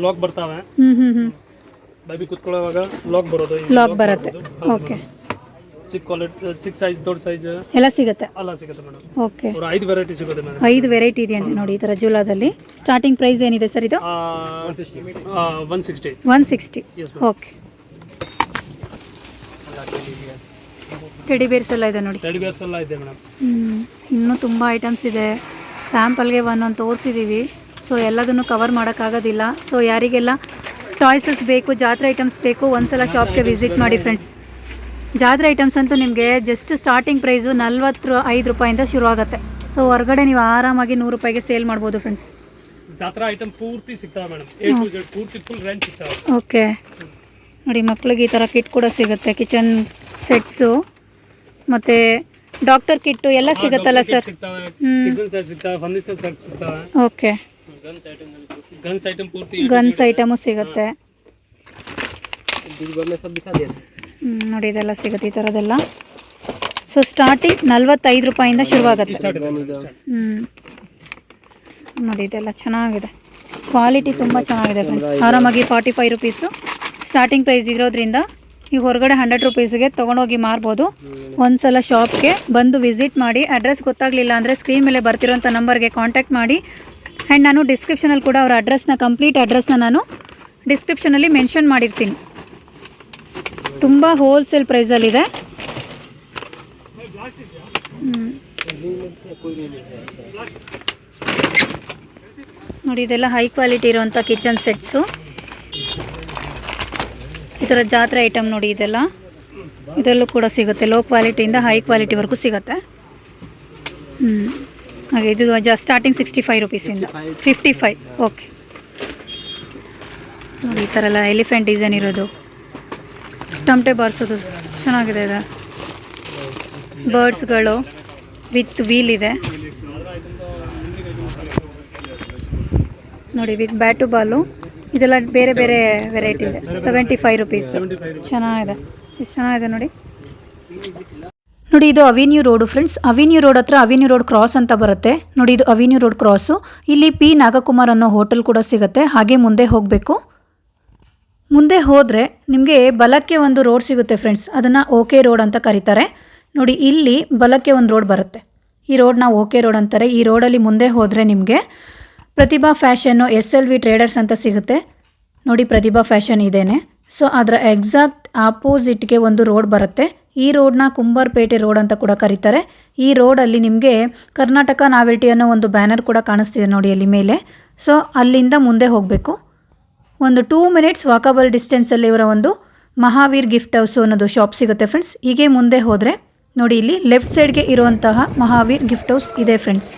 ಲಾಕ್ ಬರ್ತಾವೆ. ಹ್ಮ್ ಹ್ಮ್ ಹ್ಮ್. ಬೇಬಿ ಕುತ್ಕೊಳ್ಳೋವಾಗ ಲಾಕ್ ಬರೋದು. ಲಾಕ್ ಬರುತ್ತೆ. Okay six quality six size ದೊಡ್ಡ ಸೈಜ್ ಎಲ್ಲ ಸಿಗುತ್ತೆ? ಎಲ್ಲ ಸಿಗುತ್ತೆ ಮೇಡಮ್ ಓಕೆ. ಅವ್ರ ಐದು ವೆರೈಟಿ ಸಿಗುತ್ತೆ ಮೇಡಮ್ ಐದು ವೆರೈಟಿ ಇದೆಯಂತೆ ನೋಡಿ ಈ ತರ ಜುಲಾದಲ್ಲಿ. ಸ್ಟಾರ್ಟಿಂಗ್ ಪ್ರೈಸ್ ಏನಿದೆ ಸರ್ ಇದು? One sixty one sixty okay teddy bears ಎಲ್ಲ ಇದೆ ನೋಡಿ. ಟೆಡಿ ಬೇರ್ಸ್ ಎಲ್ಲ ಇದೆ ಮೇಡಮ್ ಇನ್ನೂ ತುಂಬ ಐಟಮ್ಸ್ ಇದೆ. ಸ್ಯಾಂಪಲ್ಗೆ ಒಂದೊಂದು ತೋರಿಸಿದ್ದೀವಿ ಸೊ ಎಲ್ಲದನ್ನು ಕವರ್ ಮಾಡೋಕ್ಕಾಗೋದಿಲ್ಲ. ಸೊ ಯಾರಿಗೆಲ್ಲ ಚಾಯ್ಸಸ್ ಬೇಕು ಜಾತ್ರೆ ಐಟಮ್ಸ್ ಬೇಕು ಒಂದ್ಸಲ ಶಾಪ್ಗೆ ವಿಸಿಟ್ ಮಾಡಿ ಫ್ರೆಂಡ್ಸ್ ಜಾತ್ರೆ ಐಟಮ್ಸ್ ಅಂತೂ ನಿಮಗೆ ಜಸ್ಟ್ ಸ್ಟಾರ್ಟಿಂಗ್ ಪ್ರೈಸು ನಲ್ವತ್ತು ಐದು ರೂಪಾಯಿಂದ ಶುರು ಆಗುತ್ತೆ. ಸೊ ಹೊರಗಡೆ ನೀವು ಆರಾಮಾಗಿ ನೂರು ರೂಪಾಯಿಗೆ ಸೇಲ್ ಮಾಡ್ಬೋದು ಫ್ರೆಂಡ್ಸ್ ಜಾತ್ರಾ ಐಟಮ್ ಪೂರ್ತಿ ಸಿಗ್ತಾವೆ ಮೇಡಮ್ ಎ ಟು ಜೆಡ್ ಪೂರ್ತಿ ಫುಲ್ ರೇಂಜ್ ಸಿಗ್ತಾವೆ. ಓಕೆ ನೋಡಿ ಮಕ್ಳಿಗೆ ಈ ಥರ ಕಿಟ್ ಕೂಡ ಸಿಗುತ್ತೆ. ಕಿಚನ್ ಸೆಟ್ಸು ಮತ್ತು ಡಾಕ್ಟರ್ ಕಿಟ್ಟು ಎಲ್ಲ ಸಿಗುತ್ತಲ್ಲ ಸರ್ ಸಿಗ್ತಾವೆ. ಕಿಚನ್ ಸೆಟ್ ಸಿಗ್ತಾವೆ ಫರ್ನಿಚರ್ ಸೆಟ್ ಸಿಗ್ತಾವೆ. ಓಕೆ ಗನ್ಸ್ ಗನ್ಸ್ ಐಟಮ್ ಪೂರ್ತಿ ಗನ್ಸ್ ಐಟಮು ಸಿಗುತ್ತೆ. ನೋಡಿ ಇದೆಲ್ಲ ಸಿಗುತ್ತೆ ಈ ಥರದ್ದೆಲ್ಲ ಸೊ ಸ್ಟಾರ್ಟಿಂಗ್ ನಲ್ವತ್ತೈದು ರೂಪಾಯಿಂದ ಶುರುವಾಗುತ್ತೆ. ಹ್ಞೂ ನೋಡಿ ಇದೆಲ್ಲ ಚೆನ್ನಾಗಿದೆ. ಕ್ವಾಲಿಟಿ ತುಂಬ ಚೆನ್ನಾಗಿದೆ ಫ್ರೆಂಡ್ಸ್ ಆರಾಮಾಗಿ forty five rupees starting price ಇರೋದ್ರಿಂದ ನೀವು ಹೊರಗಡೆ ಹಂಡ್ರೆಡ್ ರುಪೀಸ್ಗೆ ತೊಗೊಂಡೋಗಿ ಮಾರ್ಬೋದು. ಒಂದ್ಸಲ ಶಾಪ್ಗೆ ಬಂದು ವಿಸಿಟ್ ಮಾಡಿ ಅಡ್ರೆಸ್ ಗೊತ್ತಾಗಲಿಲ್ಲ ಅಂದರೆ ಸ್ಕ್ರೀನ್ ಮೇಲೆ ಬರ್ತಿರೋಂಥ ನಂಬರ್ಗೆ ಕಾಂಟ್ಯಾಕ್ಟ್ ಮಾಡಿ. ಆ್ಯಂಡ್ ನಾನು ಡಿಸ್ಕ್ರಿಪ್ಷನಲ್ಲಿ ಕೂಡ ಅವರ ಅಡ್ರೆಸ್ನ ಕಂಪ್ಲೀಟ್ ಅಡ್ರೆಸ್ನ ನಾನು ಡಿಸ್ಕ್ರಿಪ್ಷನಲ್ಲಿ ಮೆನ್ಷನ್ ಮಾಡಿರ್ತೀನಿ. ತುಂಬ ಹೋಲ್ಸೇಲ್ ಪ್ರೈಸಲ್ಲಿದೆ. ನೋಡಿ, ಇದೆಲ್ಲ ಹೈ ಕ್ವಾಲಿಟಿ ಇರುವಂಥ ಕಿಚನ್ ಸೆಟ್ಸು ಈ ಥರ ಜಾತ್ರೆ ಐಟಮ್ ನೋಡಿ ಇದೆಲ್ಲ. ಇದರಲ್ಲೂ ಕೂಡ ಸಿಗುತ್ತೆ. ಲೋ ಕ್ವಾಲಿಟಿಯಿಂದ ಹೈ ಕ್ವಾಲಿಟಿವರೆಗೂ ಸಿಗುತ್ತೆ. ಹ್ಞೂ ಹಾಗೆ ಇದು ಜ ಸ್ಟಾರ್ಟಿಂಗ್ ಸಿಕ್ಸ್ಟಿ ಫೈವ್ ರುಪೀಸಿಂದ ಫಿಫ್ಟಿ ಫೈವ್ ಓಕೆ ನೋಡಿ, ಈ ಥರ ಎಲ್ಲ ಎಲಿಫೆಂಟ್ ಡಿಸೈನ್ ಇರೋದು. ಟಮಟೆ ಬಾರಿಸೋದು ಚೆನ್ನಾಗಿದೆ ಇದೆ. ಬರ್ಡ್ಸ್ಗಳು ವಿತ್ ವೀಲ್ ಇದೆ. ನೋಡಿ ವಿತ್ ಬ್ಯಾಟು ಬಾಲು ಇದೆಲ್ಲ ಬೇರೆ ಬೇರೆ ವೆರೈಟಿ ಇದೆ. ಸೆವೆಂಟಿ ಫೈವ್ ರುಪೀಸ್ ಚೆನ್ನಾಗಿದೆ. ಎಷ್ಟು ಚೆನ್ನಾಗಿದೆ ನೋಡಿ. ನೋಡಿ, ಇದು avenue road friends avenue road ಹತ್ರ ಅವಿನ್ಯೂ ರೋಡ್ ಕ್ರಾಸ್ ಅಂತ ಬರುತ್ತೆ. ನೋಡಿ, ಇದು ಅವಿನ್ಯೂ ರೋಡ್ ಕ್ರಾಸು ಇಲ್ಲಿ ಪಿ ನಾಗಕುಮಾರ್ ಅನ್ನೋ ಹೋಟೆಲ್ ಕೂಡ ಸಿಗುತ್ತೆ. ಹಾಗೆ ಮುಂದೆ ಹೋಗಬೇಕು. ಮುಂದೆ ಹೋದರೆ ನಿಮಗೆ ಬಲಕ್ಕೆ ಒಂದು ರೋಡ್ ಸಿಗುತ್ತೆ ಫ್ರೆಂಡ್ಸ್ ಅದನ್ನು ಓಕೆ ರೋಡ್ ಅಂತ ಕರೀತಾರೆ. ನೋಡಿ, ಇಲ್ಲಿ ಬಲಕ್ಕೆ ಒಂದು ರೋಡ್ ಬರುತ್ತೆ. ಈ ರೋಡ್ನ ಓಕೆ ರೋಡ್ ಅಂತಾರೆ. ಈ ರೋಡಲ್ಲಿ ಮುಂದೆ ಹೋದರೆ ನಿಮಗೆ Pratibha fashion S L V traders ಅಂತ ಸಿಗುತ್ತೆ. ನೋಡಿ, ಪ್ರತಿಭಾ ಫ್ಯಾಷನ್ ಇದೇನೆ. ಸೊ ಅದರ ಎಕ್ಸಾಕ್ಟ್ ಆಪೋಸಿಟ್ಗೆ ಒಂದು ರೋಡ್ ಬರುತ್ತೆ. ಈ ರೋಡ್ನ ಕುಂಬಾರ್ಪೇಟೆ ರೋಡ್ ಅಂತ ಕೂಡ ಕರೀತಾರೆ. ಈ ರೋಡಲ್ಲಿ ನಿಮಗೆ ಕರ್ನಾಟಕ ನಾವೆಲ್ಟಿ ಅನ್ನೋ ಒಂದು ಬ್ಯಾನರ್ ಕೂಡ ಕಾಣಿಸ್ತಿದೆ ನೋಡಿ, ಅಲ್ಲಿ ಮೇಲೆ. ಸೊ ಅಲ್ಲಿಂದ ಮುಂದೆ ಹೋಗಬೇಕು. ಒಂದು ಟೂ ಮಿನಿಟ್ಸ್ ವಾಕಬಲ್ ಡಿಸ್ಟೆನ್ಸಲ್ಲಿ ಇವರ ಒಂದು ಮಹಾವೀರ್ ಗಿಫ್ಟ್ ಹೌಸ್ ಅನ್ನೋದು ಶಾಪ್ ಸಿಗುತ್ತೆ ಫ್ರೆಂಡ್ಸ್ ಹೀಗೆ ಮುಂದೆ ಹೋದರೆ ನೋಡಿ ಇಲ್ಲಿ ಲೆಫ್ಟ್ ಸೈಡ್ಗೆ ಇರುವಂತಹ ಮಹಾವೀರ್ ಗಿಫ್ಟ್ ಹೌಸ್ ಇದೆ ಫ್ರೆಂಡ್ಸ್